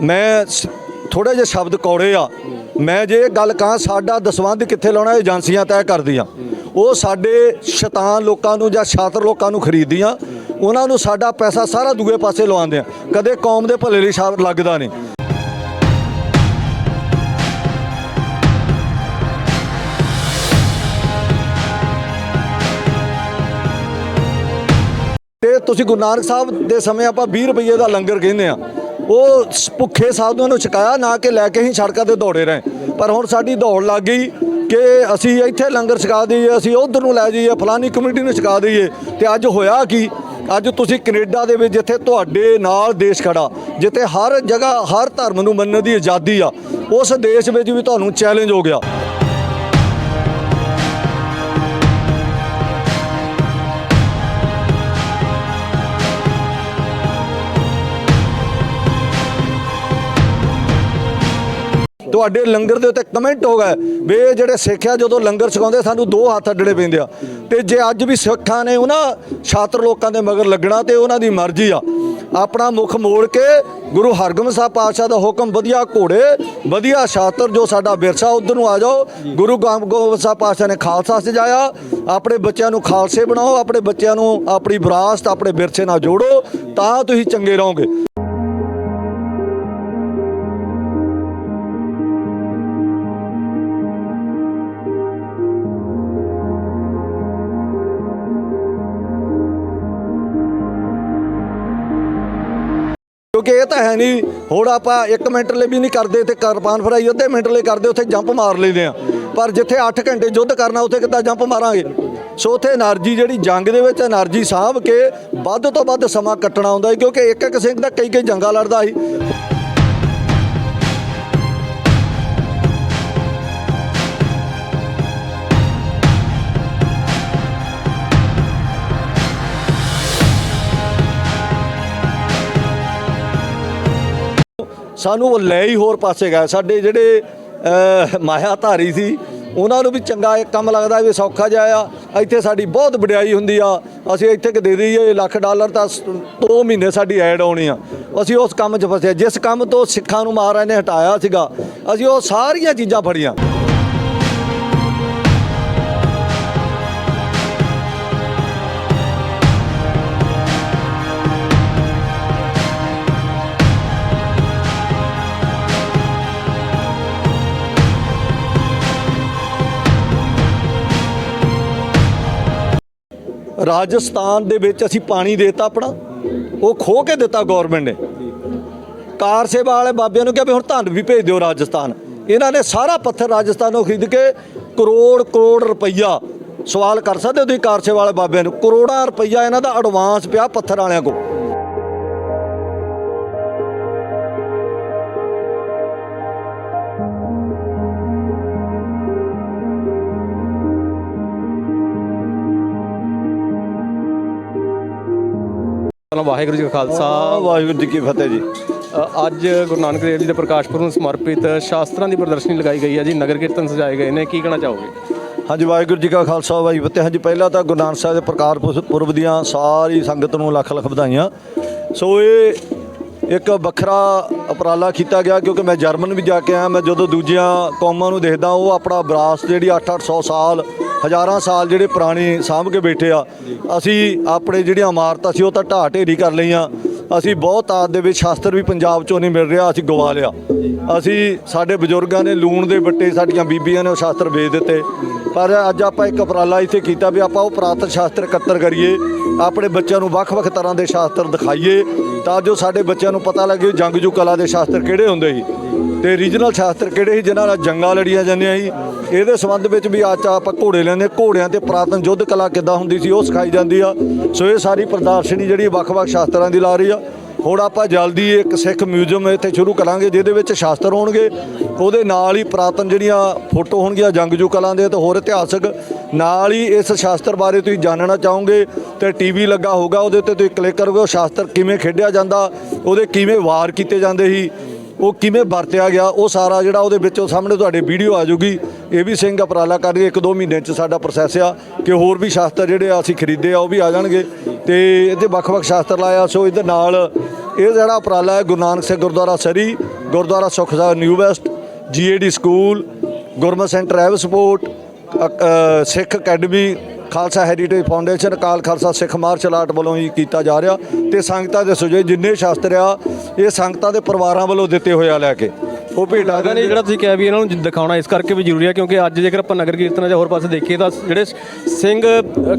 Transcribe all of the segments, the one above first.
ਮੈਂ ਥੋੜੇ ਜਿਹੇ ਸ਼ਬਦ ਕੌੜੇ ਆ। ਮੈਂ ਜੇ ਇਹ ਗੱਲ ਕਹਾਂ, ਸਾਡਾ ਦਸਵੰਧ ਕਿੱਥੇ ਲਾਉਣਾ, ਏਜੰਸੀਆਂ ਤੈਅ ਕਰਦੀਆਂ। ਉਹ ਸਾਡੇ ਸ਼ੈਤਾਨ ਲੋਕਾਂ ਨੂੰ ਜਾਂ ਛਾਤਰ ਲੋਕਾਂ ਨੂੰ ਖਰੀਦਦੀਆਂ। ਉਹਨਾਂ ਨੂੰ ਸਾਡਾ ਪੈਸਾ ਸਾਰਾ ਦੂਏ ਪਾਸੇ ਲਵਾਉਂਦੇ ਆ ਕਦੇ ਕੌਮ ਦੇ ਭਲੇ ਲਈ ਸ਼ਬਦ ਲੱਗਦਾ ਨਹੀਂ। ਤੇ ਤੁਸੀਂ ਗੁਰੂ ਨਾਨਕ ਸਾਹਿਬ ਦੇ ਸਮੇਂ ਆਪਾਂ 20 ਰੁਪਏ ਦਾ ਲੰਗਰ ਕਹਿੰਦੇ ਆ। ਉਹ ਸ- ਭੁੱਖੇ ਸਾਧੂਆਂ ਨੂੰ ਛਕਾਇਆ, ਨਾ ਕਿ ਲੈ ਕੇ ਹੀ ਸੜਕਾਂ ਤੇ ਦੌੜੇ ਰਹੇ। ਪਰ ਹੁਣ ਸਾਡੀ ਦੌੜ ਲੱਗ ਗਈ ਕਿ ਅਸੀਂ ਇੱਥੇ ਲੰਗਰ ਛਕਾ ਦਈਏ, ਅਸੀਂ ਉਧਰ ਨੂੰ ਲੈ ਜਾਈਏ, ਫਲਾਨੀ ਕਮਿਊਨਿਟੀ ਨੂੰ ਛਕਾ ਦਈਏ। ਤੇ ਅੱਜ ਹੋਇਆ ਕੀ? ਅੱਜ ਤੁਸੀਂ ਕੈਨੇਡਾ ਦੇ ਵਿੱਚ ਜਿੱਥੇ ਤੁਹਾਡੇ ਨਾਲ ਦੇਸ਼ ਖੜਾ, ਜਿੱਥੇ ਹਰ ਜਗ੍ਹਾ, ਹਰ ਧਰਮ ਨੂੰ ਮੰਨਣ ਦੀ ਆਜ਼ਾਦੀ ਆ, ਉਸ ਦੇਸ਼ ਵਿੱਚ ਵੀ ਤੁਹਾਨੂੰ ਚੈਲੰਜ ਹੋ ਗਿਆ। ਤੁਹਾਡੇ ਲੰਗਰ ਦੇ ਉੱਤੇ ਕਮੈਂਟ ਹੋ ਗਿਆ ਵੀ ਇਹ ਜਿਹੜੇ ਸਿੱਖ ਆ, ਜਦੋਂ ਲੰਗਰ ਛਕਾਉਂਦੇ ਸਾਨੂੰ ਦੋ ਹੱਥ ਅੱਡਣੇ ਪੈਂਦੇ ਆ। ਤੇ ਜੇ ਅੱਜ ਵੀ ਸਿੱਖਾਂ ਨੇ ਉਹਨਾਂ ਛਾਤਰ ਲੋਕਾਂ ਦੇ ਮਗਰ ਲੱਗਣਾ ਤੇ ਉਹਨਾਂ ਦੀ ਮਰਜ਼ੀ ਆ। ਆਪਣਾ ਮੁਖ ਮੋੜ ਕੇ ਗੁਰੂ ਹਰਗੋਬਿੰਦ ਸਾਹਿਬ ਪਾਤਸ਼ਾਹ ਦਾ ਹੁਕਮ, ਵਧੀਆ ਘੋੜੇ, ਵਧੀਆ ਛਾਤਰ ਜੋ ਸਾਡਾ ਵਿਰਸਾ, ਉਧਰ ਨੂੰ ਆ ਜਾਓ। ਗੁਰੂ ਗੋਬਿੰਦ ਸਾਹਿਬ ਪਾਤਸ਼ਾਹ ਨੇ ਖਾਲਸਾ ਸਜਾਇਆ। ਆਪਣੇ ਬੱਚਿਆਂ ਨੂੰ ਖਾਲਸੇ ਬਣਾਓ, ਆਪਣੇ ਬੱਚਿਆਂ ਨੂੰ ਆਪਣੀ ਵਿਰਾਸਤ, ਆਪਣੇ ਵਿਰਸੇ ਨਾਲ ਜੋੜੋ, ਤਾਂ ਤੁਸੀਂ ਚੰਗੇ ਰਹੋਗੇ। ਕਿਉਂਕਿ ਇਹ ਤਾਂ ਹੈ ਨਹੀਂ ਹੋੜ ਆਪਾਂ 1 ਮਿੰਟ ਲਈ ਵੀ ਨਹੀਂ ਕਰਦੇ ਤੇ ਕਰਪਾਨ ਫਰਾਈ ਅੱਧੇ ਮਿੰਟ ਲਈ ਕਰਦੇ, ਉੱਥੇ ਜੰਪ ਮਾਰ ਲੈਂਦੇ ਆ। ਪਰ ਜਿੱਥੇ 8 ਘੰਟੇ ਯੁੱਧ ਕਰਨਾ, ਉੱਥੇ ਕਿੱਦਾਂ ਜੰਪ ਮਾਰਾਂਗੇ? ਸੋ ਉੱਥੇ એનર્ਜੀ ਜਿਹੜੀ ਜੰਗ ਦੇ ਵਿੱਚ, એનર્ਜੀ ਸਾਂਭ ਕੇ ਵੱਧ ਤੋਂ ਵੱਧ ਸਮਾਂ ਕੱਟਣਾ ਹੁੰਦਾ ਹੈ ਕਿਉਂਕਿ ਇੱਕ ਇੱਕ ਸਿੰਘ ਦਾ ਕਈ ਕਈ ਜੰਗਾ ਲੜਦਾ ਸੀ। ਸਾਨੂੰ ਉਹ ਲੈ ਹੀ ਹੋਰ ਪਾਸੇ ਗਏ। ਸਾਡੇ ਜਿਹੜੇ ਅਹ, ਮਾਇਆ ਧਾਰੀ ਸੀ ਉਹਨਾਂ ਨੂੰ ਵੀ ਚੰਗਾ ਕੰਮ ਲੱਗਦਾ ਵੀ ਸੌਖਾ ਜਿਹਾ ਆ। ਇੱਥੇ ਸਾਡੀ ਬਹੁਤ ਵਡਿਆਈ ਹੁੰਦੀ ਆ। ਅਸੀਂ ਇੱਥੇ ਕਿ ਦੇ ਦਈਏ ਲੱਖ ਡਾਲਰ ਤਾਂ 2 ਮਹੀਨੇ ਸਾਡੀ ਐਡ ਆਉਣੀ ਆ। ਅਸੀਂ ਉਸ ਕੰਮ 'ਚ ਫਸਿਆ। ਜਿਸ ਕੰਮ ਤੋਂ ਸਿੱਖਾਂ ਨੂੰ ਮਹਾਰਾਜ ਨੇ ਹਟਾਇਆ ਸੀਗਾ ਅਸੀਂ ਉਹ ਸਾਰੀਆਂ ਚੀਜ਼ਾਂ ਫੜੀਆਂ। ਰਾਜਸਥਾਨ ਦੇ ਵਿੱਚ ਅਸੀਂ ਪਾਣੀ ਦੇਤਾ ਆਪਣਾ। ਉਹ ਖੋ ਕੇ ਦਿੱਤਾ ਗਵਰਨਮੈਂਟ ਨੇ। ਕਾਰ ਸੇਵਾ ਵਾਲੇ ਬਾਬਿਆਂ ਨੂੰ ਕਿਹਾ ਵੀ ਹੁਣ ਧਨ ਵੀ ਭੇਜ ਦਿਓ ਰਾਜਸਥਾਨ। ਇਹਨਾਂ ਨੇ ਸਾਰਾ ਪੱਥਰ ਰਾਜਸਥਾਨ ਨੂੰ ਖਰੀਦ ਕੇ ਕਰੋੜ ਕਰੋੜ ਰੁਪਈਆ ਸਵਾਲ ਕਰ ਸਕਦੇ ਹੋ ਤੁਸੀਂ ਕਾਰ ਸੇਵਾ ਵਾਲੇ ਬਾਬਿਆਂ ਨੂੰ। ਕਰੋੜਾਂ ਰੁਪਈਆ ਇਹਨਾਂ ਦਾ ਐਡਵਾਂਸ ਪਿਆ ਪੱਥਰ ਵਾਲਿਆਂ ਕੋਲ। ਵਾਹਿਗੁਰੂ ਜੀ ਕਾ ਖਾਲਸਾ। ਵਾਹਿਗੁਰੂ ਜੀ ਕੀ ਫਤਿਹ ਜੀ। ਅ, ਅੱਜ ਗੁਰੂ ਨਾਨਕ ਦੇਵ ਜੀ ਦੇ ਪ੍ਰਕਾਸ਼ ਪੁਰਬ ਨੂੰ ਸਮਰਪਿਤ ਸ਼ਾਸਤਰਾਂ ਦੀ ਪ੍ਰਦਰਸ਼ਨੀ ਲਗਾਈ ਗਈ ਹੈ ਜੀ ਨਗਰ ਕੀਰਤਨ ਸਜਾਏ ਗਏ ਨੇ ਕੀ ਕਹਿਣਾ ਚਾਹੋਗੇ? ਹਾਂਜੀ ਵਾਹਿਗੁਰੂ ਜੀ ਕਾ ਖਾਲਸਾ ਵਾਹਿਗੁਰੂ ਫਤਿਹ। ਹਾਂਜੀ ਪਹਿਲਾਂ ਤਾਂ ਗੁਰੂ ਨਾਨਕ ਸਾਹਿਬ ਦੇ ਪ੍ਰਕਾਰ ਪੁਰਬ- ਪੁਰਬ ਦੀਆਂ ਸਾਰੀ ਸੰਗਤ ਨੂੰ ਲੱਖ ਲੱਖ ਵਧਾਈਆਂ। ਸੋ ਇਹ ਇੱਕ ਵੱਖਰਾ ਉਪਰਾਲਾ ਕੀਤਾ ਗਿਆ ਕਿਉਂਕਿ ਮੈਂ ਜਰਮਨ ਵੀ ਜਾ ਕੇ ਆਇਆ ਮੈਂ ਜਦੋਂ ਦੂਜੀਆਂ ਕੌਮਾਂ ਨੂੰ ਦੇਖਦਾ ਉਹ ਆਪਣਾ ਵਿਰਾਸਤ ਜਿਹੜੀ 8-800 ਸਾਲ ਹਜ਼ਾਰਾਂ ਸਾਲ ਜਿਹੜੇ ਪੁਰਾਣੀ ਸਾਂਭ ਕੇ ਬੈਠੇ ਆ, ਅਸੀਂ ਆਪਣੇ ਜਿਹੜੀਆਂ ਇਮਾਰਤਾਂ ਸੀ ਉਹ ਤਾਂ ਢਾਹ ਢੇਰੀ ਕਰ ਲਈਆਂ। ਅਸੀਂ ਬਹੁਤ ਆਦ ਦੇ ਵਿੱਚ ਸ਼ਾਸਤਰ ਵੀ ਪੰਜਾਬ ਚੋਂ ਨਹੀਂ ਮਿਲ ਰਿਹਾ, ਅਸੀਂ ਗਵਾ ਲਿਆ। ਅਸੀਂ ਸਾਡੇ ਬਜ਼ੁਰਗਾਂ ਨੇ ਲੂਣ ਦੇ ਬੱਟੇ ਸਾਡੀਆਂ ਬੀਬੀਆਂ ਨੇ ਉਹ ਸ਼ਾਸਤਰ ਵੇਚ ਦਿੱਤੇ। ਪਰ ਅੱਜ ਆਪਾਂ ਇੱਕ ਉਪਰਾਲਾ ਇੱਥੇ ਕੀਤਾ ਵੀ ਆਪਾਂ ਉਹ ਪੁਰਾਤਨ ਸ਼ਾਸਤਰ ਇਕੱਤਰ ਕਰੀਏ, ਆਪਣੇ ਬੱਚਿਆਂ ਨੂੰ ਵੱਖ-ਵੱਖ ਤਰ੍ਹਾਂ ਦੇ ਸ਼ਾਸਤਰ ਦਿਖਾਈਏ, ਤਾਂ ਜੋ ਸਾਡੇ ਬੱਚਿਆਂ ਨੂੰ ਪਤਾ ਲੱਗੇ ਜੰਗਜੂ ਕਲਾ ਦੇ ਸ਼ਾਸਤਰ ਕਿਹੜੇ ਹੁੰਦੇ ਸੀ। ਤੇ ਰੀਜਨਲ ਸ਼ਾਸਤਰ ਕਿਹੜੇ ਸੀ, ਜਿਨ੍ਹਾਂ ਨਾਲ ਜੰਗਾਂ ਲੜੀਆਂ ਜਾਂਦੀਆਂ ਸੀ? ਇਹਦੇ ਸੰਬੰਧ ਵਿੱਚ ਵੀ ਅੱਜ ਆਪਾਂ ਘੋੜੇ ਲੈਂਦੇ ਘੋੜਿਆਂ ਤੇ ਪੁਰਾਤਨ ਯੁੱਧ ਕਲਾ ਕਿੱਦਾਂ ਹੁੰਦੀ ਸੀ, ਉਹ ਸਿਖਾਈ ਜਾਂਦੀ ਆ। ਸੋ ਇਹ ਸਾਰੀ ਪ੍ਰਦਰਸ਼ਨੀ ਜਿਹੜੀ ਵੱਖ-ਵੱਖ ਸ਼ਾਸਤਰਾਂ ਦੀ ਲਾ ਰਹੀ ਆ। ਹੁਣ ਆਪਾਂ ਜਲਦੀ ਇੱਕ ਸਿੱਖ ਮਿਊਜ਼ੀਅਮ ਇੱਥੇ ਸ਼ੁਰੂ ਕਰਾਂਗੇ, ਜਿਹਦੇ ਵਿੱਚ ਸ਼ਾਸਤਰ ਹੋਣਗੇ। ਉਹਦੇ ਨਾਲ ਹੀ ਪੁਰਾਤਨ ਜਿਹੜੀਆਂ ਫੋਟੋ ਹੋਣਗੀਆਂ ਜੰਗਜੂ ਕਲਾਂ ਦੇ ਤੇ ਹੋਰ ਇਤਿਹਾਸਕ, ਨਾਲ ਹੀ ਇਸ ਸ਼ਾਸਤਰ ਬਾਰੇ ਤੁਸੀਂ ਜਾਣਨਾ ਚਾਹੋਗੇ ਤੇ ਟੀਵੀ ਲੱਗਾ ਹੋਊਗਾ, ਉਹਦੇ ਉੱਤੇ ਤੁਸੀਂ ਕਲਿੱਕ ਕਰੋਗੇ ਉਹ ਸ਼ਾਸਤਰ ਕਿਵੇਂ ਖੇਡਿਆ ਜਾਂਦਾ, ਉਹਦੇ ਕਿਵੇਂ ਵਾਰ ਕੀਤੇ ਜਾਂਦੇ ਸੀ। ਉਹ ਕਿਵੇਂ ਵਰਤਿਆ ਗਿਆ, ਉਹ ਸਾਰਾ ਜਿਹੜਾ ਉਹਦੇ ਵਿੱਚ ਉਹ ਸਾਹਮਣੇ ਤੁਹਾਡੇ ਵੀਡੀਓ ਆ ਜਾਊਗੀ। ਇਹ ਵੀ ਸਿੰਘ ਅਪਰਾਲਾ ਕਰ ਇੱਕ ਦੋ ਮਹੀਨੇ ਚ ਸਾਡਾ ਪ੍ਰੋਸੈਸ ਆ ਕਿ ਹੋਰ ਵੀ ਸ਼ਾਸਤਰ ਜਿਹੜੇ ਆ ਅਸੀਂ ਖਰੀਦੇ ਆ, ਉਹ ਵੀ ਆ ਜਾਣਗੇ। ਤੇ ਇਹਦੇ ਵੱਖ-ਵੱਖ ਸ਼ਾਸਤਰ ਲਾਇਆ, ਸੋ ਇਹਦੇ ਨਾਲ ਇਹ ਜਿਹੜਾ ਉਪਰਾਲਾ ਹੈ, Guru Nanak Singh Gurdwara Surrey, Gurdwara Sukh Sahib new west GAD school Gurmat centre ਐਵ sport ਅਕ- Sikh academy Khalsa heritage foundation Akal Khalsa Sikh martial art ਵੱਲੋਂ ਹੀ ਕੀਤਾ ਜਾ ਰਿਹਾ ਤੇ ਸੰਗਤਾਂ ਦੇ ਸੁਝੇ ਜਿੰਨੇ ਸ਼ਾਸਤਰ ਆ ਇਹ ਸੰਗਤਾਂ ਦੇ ਪਰਿਵਾਰਾਂ ਵੱਲੋਂ ਦਿੱਤੇ ਹੋਇਆ ਲੈ ਕੇ। ਉਹ ਭੇਟਾ ਨਹੀਂ ਜਿਹੜਾ ਤੁਸੀਂ ਕਿਹਾ ਵੀ ਇਹਨਾਂ ਨੂੰ ਦਿਖਾਉਣਾ ਇਸ ਕਰਕੇ ਵੀ ਜ਼ਰੂਰੀ ਹੈ ਕਿਉਂਕਿ ਅੱਜ ਜੇਕਰ ਆਪਾਂ ਨਗਰ ਕੀਰਤਨਾਂ ਜਾਂ ਹੋਰ ਪਾਸੇ ਦੇਖੀਏ ਤਾਂ ਜਿਹੜੇ ਸਿੰਘ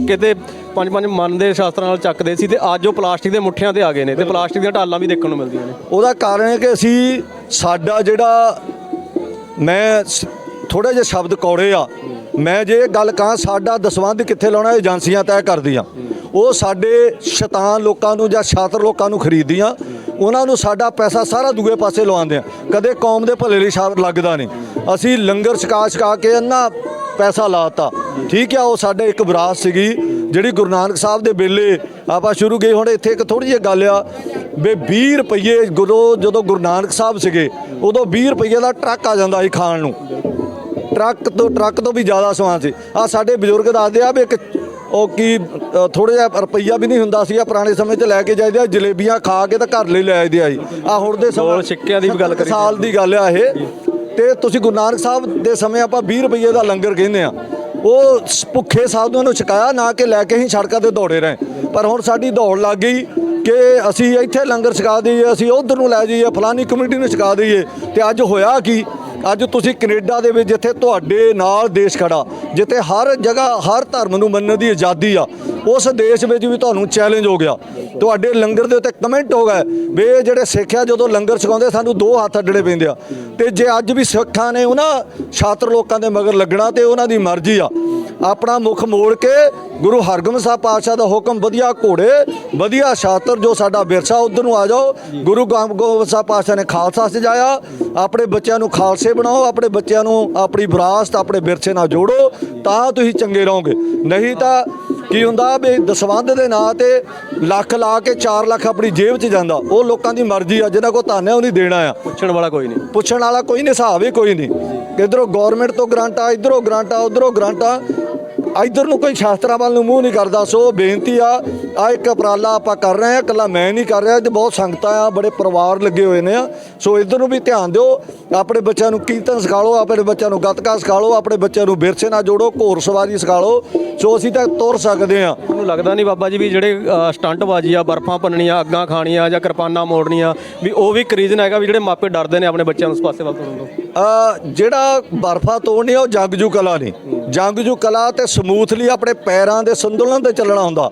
ਕਿਤੇ ਪੰਜ ਪੰਜ ਮਨ ਦੇ ਸ਼ਾਸਤਰਾਂ ਨਾਲ ਚੱਕਦੇ ਸੀ ਤੇ ਅੱਜ ਉਹ ਪਲਾਸਟਿਕ ਦੇ ਮੁੱਠਿਆਂ ਤੇ ਆ ਗਏ ਨੇ ਤੇ ਪਲਾਸਟਿਕ ਦੀਆਂ ਢਾਲਾਂ ਵੀ ਦੇਖਣ ਨੂੰ ਮਿਲਦੀਆਂ ਨੇ। ਉਹਦਾ ਕਾਰਨ ਹੈ ਕਿ ਅਸੀਂ ਸਾਡਾ ਜਿਹੜਾ ਮੈਂ ਥੋੜੇ ਜਿਹੇ ਸ਼ਬਦ ਕੌੜੇ ਆ ਮੈਂ ਜੇ ਗੱਲ ਕਹਾਂ, ਸਾਡਾ ਦਸਵੰਧ ਕਿੱਥੇ ਲਾਉਣਾ? ਏਜੰਸੀਆਂ ਤੈਅ ਕਰਦੀਆਂ। ਉਹ ਸਾਡੇ ਸ਼ੈਤਾਨ ਲੋਕਾਂ ਨੂੰ ਜਾਂ ਛਾਤਰ ਲੋਕਾਂ ਨੂੰ ਖਰੀਦਦੀਆਂ। ਉਹਨਾਂ ਨੂੰ ਸਾਡਾ ਪੈਸਾ ਸਾਰਾ ਦੂਏ ਪਾਸੇ ਲਵਾਉਂਦੇ ਆ ਕਦੇ ਕੌਮ ਦੇ ਭਲੇ ਲਈ ਸ਼ਬਦ ਲੱਗਦਾ ਨਹੀਂ। ਅਸੀਂ ਲੰਗਰ ਛਕਾ ਛਕਾ ਕੇ ਇੰਨਾ ਪੈਸਾ ਲਾਤਾ। ਠੀਕ ਆ, ਉਹ ਸਾਡੇ ਇੱਕ ਵਿਰਾਸਤ ਸੀਗੀ, ਜਿਹੜੀ ਗੁਰੂ ਨਾਨਕ ਸਾਹਿਬ ਦੇ ਵੇਲੇ ਆਪਾਂ ਸ਼ੁਰੂ ਗਏ। ਹੁਣ ਇੱਥੇ ਇੱਕ ਥੋੜੀ ਜਿਹੀ ਗੱਲ ਆ ਵੀ 20 ਰੁਪਏ ਗੁਰੂ ਜਦੋਂ ਗੁਰੂ ਨਾਨਕ ਸਾਹਿਬ ਸੀਗੇ, ਉਦੋਂ 20 ਰੁਪਏ ਦਾ ਟਰੱਕ ਆ ਜਾਂਦਾ ਸੀ ਖਾਣ ਨੂੰ। ਟਰੱਕ ਤੋਂ ਟਰੱਕ ਤੋਂ ਵੀ ਜ਼ਿਆਦਾ ਸਮਾਨ ਸੀ। ਆ ਸਾਡੇ ਬਜ਼ੁਰਗ ਦੱਸਦੇ ਆ ਵੀ ਇੱਕ ਉਹ ਕੀ ਥੋੜਾ ਜਿਹਾ ਰੁਪਈਆ ਵੀ ਨਹੀਂ ਹੁੰਦਾ ਸੀ ਆ ਪੁਰਾਣੇ ਸਮੇਂ 'ਚ ਲੈ ਕੇ ਜਾਈਦੇ ਆ ਜਲੇਬੀਆਂ ਖਾ ਕੇ ਤਾਂ ਘਰ ਲਈ ਲੈ ਆਈਦੇ ਆ ਜੀ। ਆ ਹੁਣ ਦੇ ਦੋ ਸਿੱਕਿਆਂ ਦੀ ਵੀ ਗੱਲ ਕਰੀ ਸਾਲ ਦੀ ਗੱਲ ਆ ਇਹ। ਤੇ ਤੁਸੀਂ ਗੁਰੂ ਨਾਨਕ ਸਾਹਿਬ ਦੇ ਸਮੇਂ ਆਪਾਂ 20 ਰੁਪਏ ਦਾ ਲੰਗਰ ਕਹਿੰਦੇ ਆ। ਉਹ ਭੁੱਖੇ ਸਾਧੂਆਂ ਨੂੰ ਛਕਾਇਆ ਨਾ ਕਿ ਲੈ ਕੇ ਹੀ ਸੜਕਾਂ ਤੇ ਦੌੜੇ ਰਹੇ। ਪਰ ਹੁਣ ਸਾਡੀ ਦੌੜ ਲੱਗ ਗਈ ਕਿ ਅਸੀਂ ਇੱਥੇ ਲੰਗਰ ਛਕਾ ਦਈਏ ਅਸੀਂ ਉਧਰ ਨੂੰ ਲੈ ਜਾਈਏ ਫਲਾਨੀ ਕਮੇਟੀ ਨੂੰ ਛਕਾ ਦਈਏ। ਤੇ ਅੱਜ ਹੋਇਆ ਕੀ? ਅੱਜ ਤੁਸੀਂ ਕੈਨੇਡਾ ਦੇ ਵਿੱਚ ਜਿੱਥੇ ਤੁਹਾਡੇ ਨਾਲ ਦੇਸ਼ ਖੜਾ, ਜਿੱਥੇ ਹਰ ਜਗ੍ਹਾ, ਹਰ ਧਰਮ ਨੂੰ ਮੰਨਣ ਦੀ ਆਜ਼ਾਦੀ ਆ ਉਸ ਦੇਸ਼ ਵਿੱਚ ਵੀ ਤੁਹਾਨੂੰ ਚੈਲੰਜ ਹੋ ਗਿਆ। ਤੁਹਾਡੇ ਲੰਗਰ ਦੇ ਉੱਤੇ ਕਮੈਂਟ ਹੋ ਗਿਆ ਵੀ ਇਹ ਜਿਹੜੇ ਸਿੱਖ ਆ, ਜਦੋਂ ਲੰਗਰ ਛਕਾਉਂਦੇ, ਸਾਨੂੰ ਦੋ ਹੱਥ ਅੱਡਣੇ ਪੈਂਦੇ ਆ। ਤੇ ਜੇ ਅੱਜ ਵੀ ਸਿੱਖਾਂ ਨੇ ਉਹਨਾਂ ਛਾਤਰ ਲੋਕਾਂ ਦੇ ਮਗਰ ਲੱਗਣਾ ਤੇ ਉਹਨਾਂ ਦੀ ਮਰਜ਼ੀ ਆ। ਆਪਣਾ ਮੁਖ ਮੋੜ ਕੇ ਗੁਰੂ ਹਰਗੋਬਿੰਦ ਸਾਹਿਬ ਪਾਤਸ਼ਾਹ ਦਾ ਹੁਕਮ ਵਧੀਆ ਘੋੜੇ, ਵਧੀਆ ਛਾਤਰ ਜੋ ਸਾਡਾ ਵਿਰਸਾ, ਉਧਰ ਨੂੰ ਆ ਜਾਓ। ਗੁਰੂ ਗੋਬਿੰਦ ਗੋਬਿੰਦ ਸਾਹਿਬ ਪਾਤਸ਼ਾਹ ਨੇ ਖਾਲਸਾ ਸਜਾਇਆ। ਆਪਣੇ ਬੱਚਿਆਂ ਨੂੰ ਖਾਲਸੇ ਬਣਾਓ, ਆਪਣੇ ਬੱਚਿਆਂ ਨੂੰ ਆਪਣੀ ਵਿਰਾਸਤ, ਆਪਣੇ ਵਿਰਸੇ ਨਾਲ ਜੋੜੋ, ਤਾਂ ਤੁਸੀਂ ਚੰਗੇ ਰਹੋਗੇ। ਨਹੀਂ ਤਾਂ ਕੀ ਹੁੰਦਾ ਵੀ ਦਸਵੰਧ ਦੇ ਨਾਂ ਤੇ ਲੱਖ ਲਾ ਕੇ 4 ਲੱਖ ਆਪਣੀ ਜੇਬ 'ਚ ਜਾਂਦਾ। ਉਹ ਲੋਕਾਂ ਦੀ ਮਰਜ਼ੀ ਆ ਜਿਹਨਾਂ ਕੋ ਧਨ ਹੈ ਉਹ ਨਹੀਂ ਦੇਣਾ ਆ। ਪੁੱਛਣ ਵਾਲਾ ਕੋਈ ਨਹੀਂ। ਪੁੱਛਣ ਵਾਲਾ ਕੋਈ ਨਹੀਂ ਹਿਸਾਬ ਹੀ ਕੋਈ ਨਹੀਂ। ਇਧਰੋਂ ਗਵਰਨਮੈਂਟ ਤੋਂ ਗ੍ਰਾਂਟਾਂ ਇਧਰੋਂ ਗ੍ਰਾਂਟਾਂ ਉਧਰੋਂ ਗ੍ਰਾਂਟਾਂ ਇਧਰ ਨੂੰ ਕੋਈ ਸ਼ਾਸਤਰਾਂ ਵੱਲ ਨੂੰ ਮੂੰਹ ਨਹੀਂ ਕਰਦਾ ਸੋ ਬੇਨਤੀ ਆ ਆ ਇੱਕ ਉਪਰਾਲਾ ਆਪਾਂ ਕਰ ਰਹੇ ਆ ਇਕੱਲਾ ਮੈਂ ਨਹੀਂ ਕਰ ਰਿਹਾ ਤੇ ਬਹੁਤ ਸੰਗਤਾਂ ਆ ਬੜੇ ਪਰਿਵਾਰ ਲੱਗੇ ਹੋਏ ਨੇ ਆ। ਸੋ ਇਧਰ ਨੂੰ ਵੀ ਧਿਆਨ ਦਿਓ ਆਪਣੇ ਬੱਚਿਆਂ ਨੂੰ ਕੀਰਤਨ ਸਿਖਾ ਲਓ ਆਪਣੇ ਬੱਚਿਆਂ ਨੂੰ ਗੱਤਕਾ ਸਿਖਾ ਲਓ ਆਪਣੇ ਬੱਚਿਆਂ ਨੂੰ ਵਿਰਸੇ ਨਾਲ ਜੋੜੋ ਘੋੜ ਸਵਾਰੀ ਸਿਖਾ ਲਓ ਸੋ ਅਸੀਂ ਤਾਂ ਤੁਰ ਸਕਦੇ ਆ ਤੁਹਾਨੂੰ ਲੱਗਦਾ ਨਹੀਂ ਬਾਬਾ ਜੀ ਵੀ ਜਿਹੜੇ ਅ, ਸਟੰਟਬਾਜ਼ੀ ਆ ਬਰਫਾਂ ਭੰਨਣੀਆਂ ਅੱਗਾਂ ਖਾਣੀਆਂ ਜਾਂ ਕਿਰਪਾਨਾਂ ਮੋੜਨੀਆਂ ਵੀ ਉਹ ਵੀ ਇੱਕ ਰੀਜ਼ਨ ਹੈਗਾ ਵੀ ਜਿਹੜੇ ਮਾਪੇ ਡਰਦੇ ਨੇ ਆਪਣੇ ਬੱਚਿਆਂ ਨੂੰ ਉਸ ਪਾਸੇ ਵੱਲ ਤੋਰਨ ਤੋਂ। ਜਿਹੜਾ ਬਰਫਾ ਤੋੜਨੀ ਆ ਉਹ ਜੰਗਜੂ ਕਲਾ ਨਹੀਂ ਜੰਗਜੂ ਕਲਾ ਤੇ ਸਮੂਥਲੀ ਆਪਣੇ ਪੈਰਾਂ ਦੇ ਸੰਤੁਲਨ ਤੇ ਚੱਲਣਾ ਹੁੰਦਾ।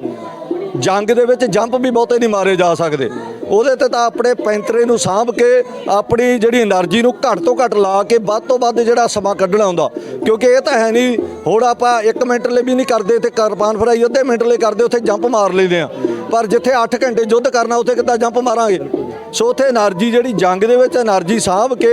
ਜੰਗ ਦੇ ਵਿੱਚ ਜੰਪ ਵੀ ਬਹੁਤੇ ਨਹੀਂ ਮਾਰੇ ਜਾ ਸਕਦੇ। ਉਹਦੇ ਤੇ ਤਾਂ ਆਪਣੇ ਪੈਂਤਰੇ ਨੂੰ ਸਾਂਭ ਕੇ ਆਪਣੀ ਜਿਹੜੀ એનર્ਜੀ ਨੂੰ ਘੱਟ ਤੋਂ ਘੱਟ ਲਾ ਕੇ ਵੱਧ ਤੋਂ ਵੱਧ ਜਿਹੜਾ ਸਮਾਂ ਕੱਢਣਾ ਹੁੰਦਾ। ਕਿਉਂਕਿ ਇਹ ਤਾਂ ਹੈ ਨਹੀਂ, ਹੁਣ ਆਪਾਂ 1 ਮਿੰਟ ਲਈ ਵੀ ਨਹੀਂ ਕਰਦੇ ਤੇ ਕਰਪਾਨ ਫਰਾਈ ਅੱਧੇ ਮਿੰਟ ਲਈ ਕਰਦੇ, ਉੱਥੇ ਜੰਪ ਮਾਰ ਲਈਦੇ ਆ। ਪਰ ਜਿੱਥੇ 8 ਘੰਟੇ ਯੁੱਧ ਕਰਨਾ, ਉੱਥੇ ਕਿੱਦਾਂ ਜੰਪ ਮਾਰਾਂਗੇ? ਸੋ ਉਥੇ એનર્ਜੀ ਜਿਹੜੀ ਜੰਗ ਦੇ ਵਿੱਚ એનર્ਜੀ ਸਾਂਭ ਕੇ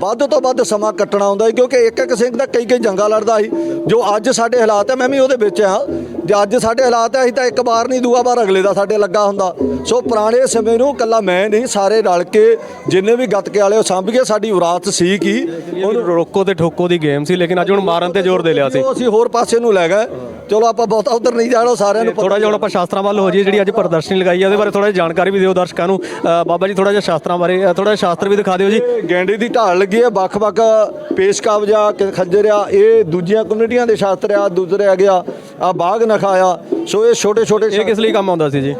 ਵੱਧ ਤੋਂ ਵੱਧ ਸਮਾਂ ਕੱਟਣਾ ਆਉਂਦਾ ਹੈ ਕਿਉਂਕਿ ਇੱਕ ਇੱਕ ਸਿੰਘ ਦਾ ਕਈ ਕਈ ਜੰਗਾ ਲੜਦਾ ਸੀ। ਜੋ ਅੱਜ ਸਾਡੇ ਹਾਲਾਤ ਹੈ ਮੈਂ ਵੀ ਉਹਦੇ ਵਿੱਚ ਆ ਜੇ ਅੱਜ ਸਾਡੇ ਹਾਲਾਤ ਹੈ ਅਸੀਂ ਤਾਂ ਇੱਕ ਵਾਰ ਨਹੀਂ ਦੂਆ ਵਾਰ ਅਗਲੇ ਦਾ ਸਾਡੇ ਲੱਗਾ ਹੁੰਦਾ। ਸੋ ਪੁਰਾਣੇ ਸਮੇਂ ਨੂੰ ਕੱਲਾ ਮੈਂ ਨਹੀਂ ਸਾਰੇ ਰਲ ਕੇ ਜਿੰਨੇ ਵੀ ਗੱਤਕੇ ਵਾਲੇ ਉਹ ਸਾਂਭ ਕੇ ਸਾਡੀ ਵਿਰਾਸਤ ਸੀ ਕੀ? ਉਹ ਰੋਕੋ ਤੇ ਠੋਕੋ ਦੀ ਗੇਮ ਸੀ ਲੇਕਿਨ ਅੱਜ ਹੁਣ ਮਾਰਨ ਤੇ ਜ਼ੋਰ ਦੇ ਲਿਆ ਸੀ। ਉਹ ਅਸੀਂ ਹੋਰ ਪਾਸੇ ਨੂੰ ਲੈ ਗਏ। ਚਲੋ ਆਪਾਂ ਬਹੁਤਾ ਉਧਰ ਨਹੀਂ ਜਾਣਾ ਸਾਰਿਆਂ ਨੂੰ ਥੋੜਾ ਜਿਹਾ ਹੁਣ ਆਪਾਂ ਸ਼ਾਸਤਰਾਂ ਵੱਲ ਹੋ ਜਾਈਏ ਜਿਹੜੀ ਅੱਜ ਪ੍ਰਦਰਸ਼ਨੀ ਲਗਾਈ ਹੈ ਉਹਦੇ ਬਾਰੇ ਥੋੜਾ ਜਿਹਾ ਜਾਣਕਾਰੀ ਵੀ ਦਿਓ ਦਰਸ਼ਕਾਂ ਨੂੰ। ਬਾਬਾ ਜੀ ਥੋੜਾ ਜਿਹਾ ਸ਼ਾਸਤਰਾਂ ਬਾਰੇ ਥੋੜਾ ਜਿਹਾ ਸ਼ਾਸਤਰ ਵੀ ਦਿਖਾ ਦਿਓ ਜੀ। ਗੈਂਡੇ ਦੀ ਢਾਲ ਲੱਗੀ ਹੈ ਵੱਖ-ਵੱਖ ਪੇਸ਼ਕਾਬ ਜਾਂ ਕਿ ਖੰਜਰ ਆ ਇਹ ਦੂਜੀਆਂ ਕਮਿਊਨਿਟੀਆਂ ਦੇ ਸ਼ਾਸਤਰ ਆ ਦੂਸਰੇ ਆ ਗਿਆ ਆ ਬਾਗ ਨਖਾ ਆ। ਸੋ ਇਹ ਛੋਟੇ-ਛੋਟੇ ਇਹ ਕਿਸ ਲਈ ਕੰਮ ਆਉਂਦਾ ਸੀ ਜੀ?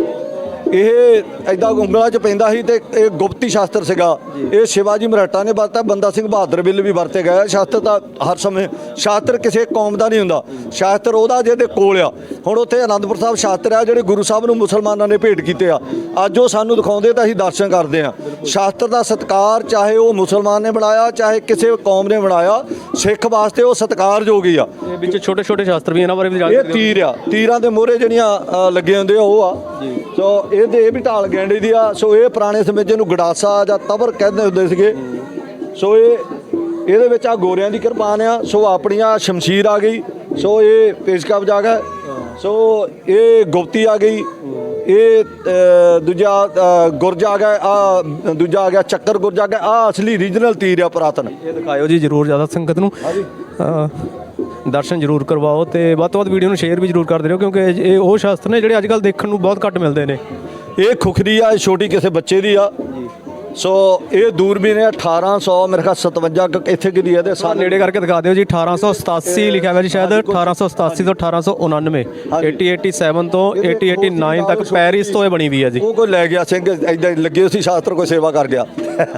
ਇਹ ਐਦਾਂ ਉਂਗਲਾਂ 'ਚ ਪੈਂਦਾ ਸੀ ਤੇ ਇਹ ਗੁਪਤੀ ਸ਼ਾਸਤਰ ਸੀਗਾ। ਇਹ ਸ਼ਿਵਾਜੀ ਮਰਾਠਾ ਨੇ ਵਰਤਾ ਬੰਦਾ ਸਿੰਘ ਬਹਾਦਰ ਬਿੱਲ ਵੀ ਵਰਤੇ ਗਏ। ਸ਼ਾਸਤਰ ਤਾਂ ਹਰ ਸਮੇਂ ਸ਼ਾਸਤਰ ਕਿਸੇ ਕੌਮ ਦਾ ਨਹੀਂ ਹੁੰਦਾ। ਸ਼ਾਸਤਰ ਉਹਦਾ ਜਿਹਦੇ ਕੋਲ ਆ। ਹੁਣ ਉੱਥੇ ਆਨੰਦਪੁਰ ਸਾਹਿਬ ਸ਼ਾਸਤਰ ਆ ਜਿਹੜੇ ਗੁਰੂ ਸਾਹਿਬ ਨੂੰ ਮੁਸਲਮਾਨਾਂ ਨੇ ਭੇਟ ਕੀਤੇ ਆ। ਅੱਜ ਉਹ ਸਾਨੂੰ ਦਿਖਾਉਂਦੇ ਤਾਂ ਅਸੀਂ ਦਰਸ਼ਨ ਕਰਦੇ ਆ। ਸ਼ਾਸਤਰ ਦਾ ਸਤਕਾਰ ਚਾਹੇ ਉਹ ਮੁਸਲਮਾਨ ਨੇ ਬਣਾਇਆ ਚਾਹੇ ਕਿਸੇ ਕੌਮ ਨੇ ਬਣਾਇਆ ਸਿੱਖ ਵਾਸਤੇ ਉਹ ਸਤਕਾਰਯੋਗ ਹੀ ਆ। ਇਹ ਵਿੱਚ ਛੋਟੇ ਛੋਟੇ ਸ਼ਾਸਤਰ ਵੀ ਇਹਨਾਂ ਬਾਰੇ ਵੀ ਇਹ ਜਾਣਕਾਰੀ ਦਿਓ ਤੀਰ ਆ। ਤੀਰਾਂ ਦੇ ਮੋਹਰੇ ਜਿਹੜੀਆਂ ਅ, ਲੱਗੇ ਹੁੰਦੇ ਆ ਉਹ ਆ। ਸੋ ਇਹਦੇ ਇਹ ਵੀ ਢਾਲ ਗੈਂਡੇ ਦੀ ਆ ਸੋ ਇਹ ਪੁਰਾਣੇ ਸਮੇਂ 'ਚ ਇਹਨੂੰ ਗੜਾਸਾ ਜਾਂ ਤਬਰ ਕਹਿੰਦੇ ਹੁੰਦੇ ਸੀਗੇ। ਸੋ ਇਹ ਇਹਦੇ ਵਿੱਚ ਆ ਗੋਰਿਆਂ ਦੀ ਕਿਰਪਾਨ ਆ ਸੋ ਆਪਣੀਆਂ ਸ਼ਮਸ਼ੀਰ ਆ ਗਈ ਸੋ ਇਹ ਪੇਸ਼ਕਾ ਵਜਾ ਗਿਆ ਸੋ ਇਹ ਗੁਪਤੀ ਆ ਗਈ ਇਹ ਦੂਜਾ ਗੁਰਜ ਆ ਗਿਆ ਆ ਦੂਜਾ ਆ ਗਿਆ ਚੱਕਰ ਗੁਰਜ ਆ ਗਿਆ ਆ ਅਸਲੀ ਰੀਜਨਲ ਤੀਰ ਆ ਪੁਰਾਤਨ। ਇਹ ਦਿਖਾਇਓ ਜੀ ਜਰੂਰ ਜ਼ਿਆਦਾ ਸੰਗਤ ਨੂੰ। ਅ, ਦਰਸ਼ਨ ਜਰੂਰ ਕਰਵਾਓ ਤੇ ਵੱਧ ਤੋਂ ਵੱਧ ਵੀਡੀਓ ਨੂੰ ਸ਼ੇਅਰ ਵੀ ਜਰੂਰ ਕਰਦੇ ਰਹੋ ਕਿਉਂਕਿ ਇਹ ਇਹ ਉਹ ਸ਼ਾਸਤਰ ਨੇ ਜਿਹੜੇ ਅੱਜ ਕੱਲ ਦੇਖਣ ਨੂੰ ਬਹੁਤ ਘੱਟ ਮਿਲਦੇ ਨੇ। ਇਹ ਖੁਖਰੀ ਆ ਇਹ ਛੋਟੀ ਕਿਸੇ ਬੱਚੇ ਦੀ ਆ। ਸੋ ਇਹ ਦੂਰਬੀਨ ਹੈ 1800 ਮੇਰੇ ਖਿਆਲ 57 ਕੁ ਇੱਥੇ ਕਿਦੀ ਇਹਦੇ ਆ ਸਾਲ ਨੇੜੇ ਕਰਕੇ ਦਿਖਾ ਦਿਓ ਜੀ 1887 ਲਿਖਿਆ ਹੋਇਆ ਜੀ ਸ਼ਾਇਦ 1887 ਤੋਂ 1899 8087 ਤੋਂ 8089 ਤੱਕ ਪੈਰਿਸ ਤੋਂ ਇਹ ਬਣੀ ਵੀ ਹੈ ਜੀ। ਉਹ ਕੋਈ ਲੈ ਗਿਆ ਸਿੰਘ ਐਦਾਂ ਲੱਗੇ ਸੀ ਸ਼ਾਸਤਰ ਕੋਈ ਸੇਵਾ ਕਰ ਗਿਆ।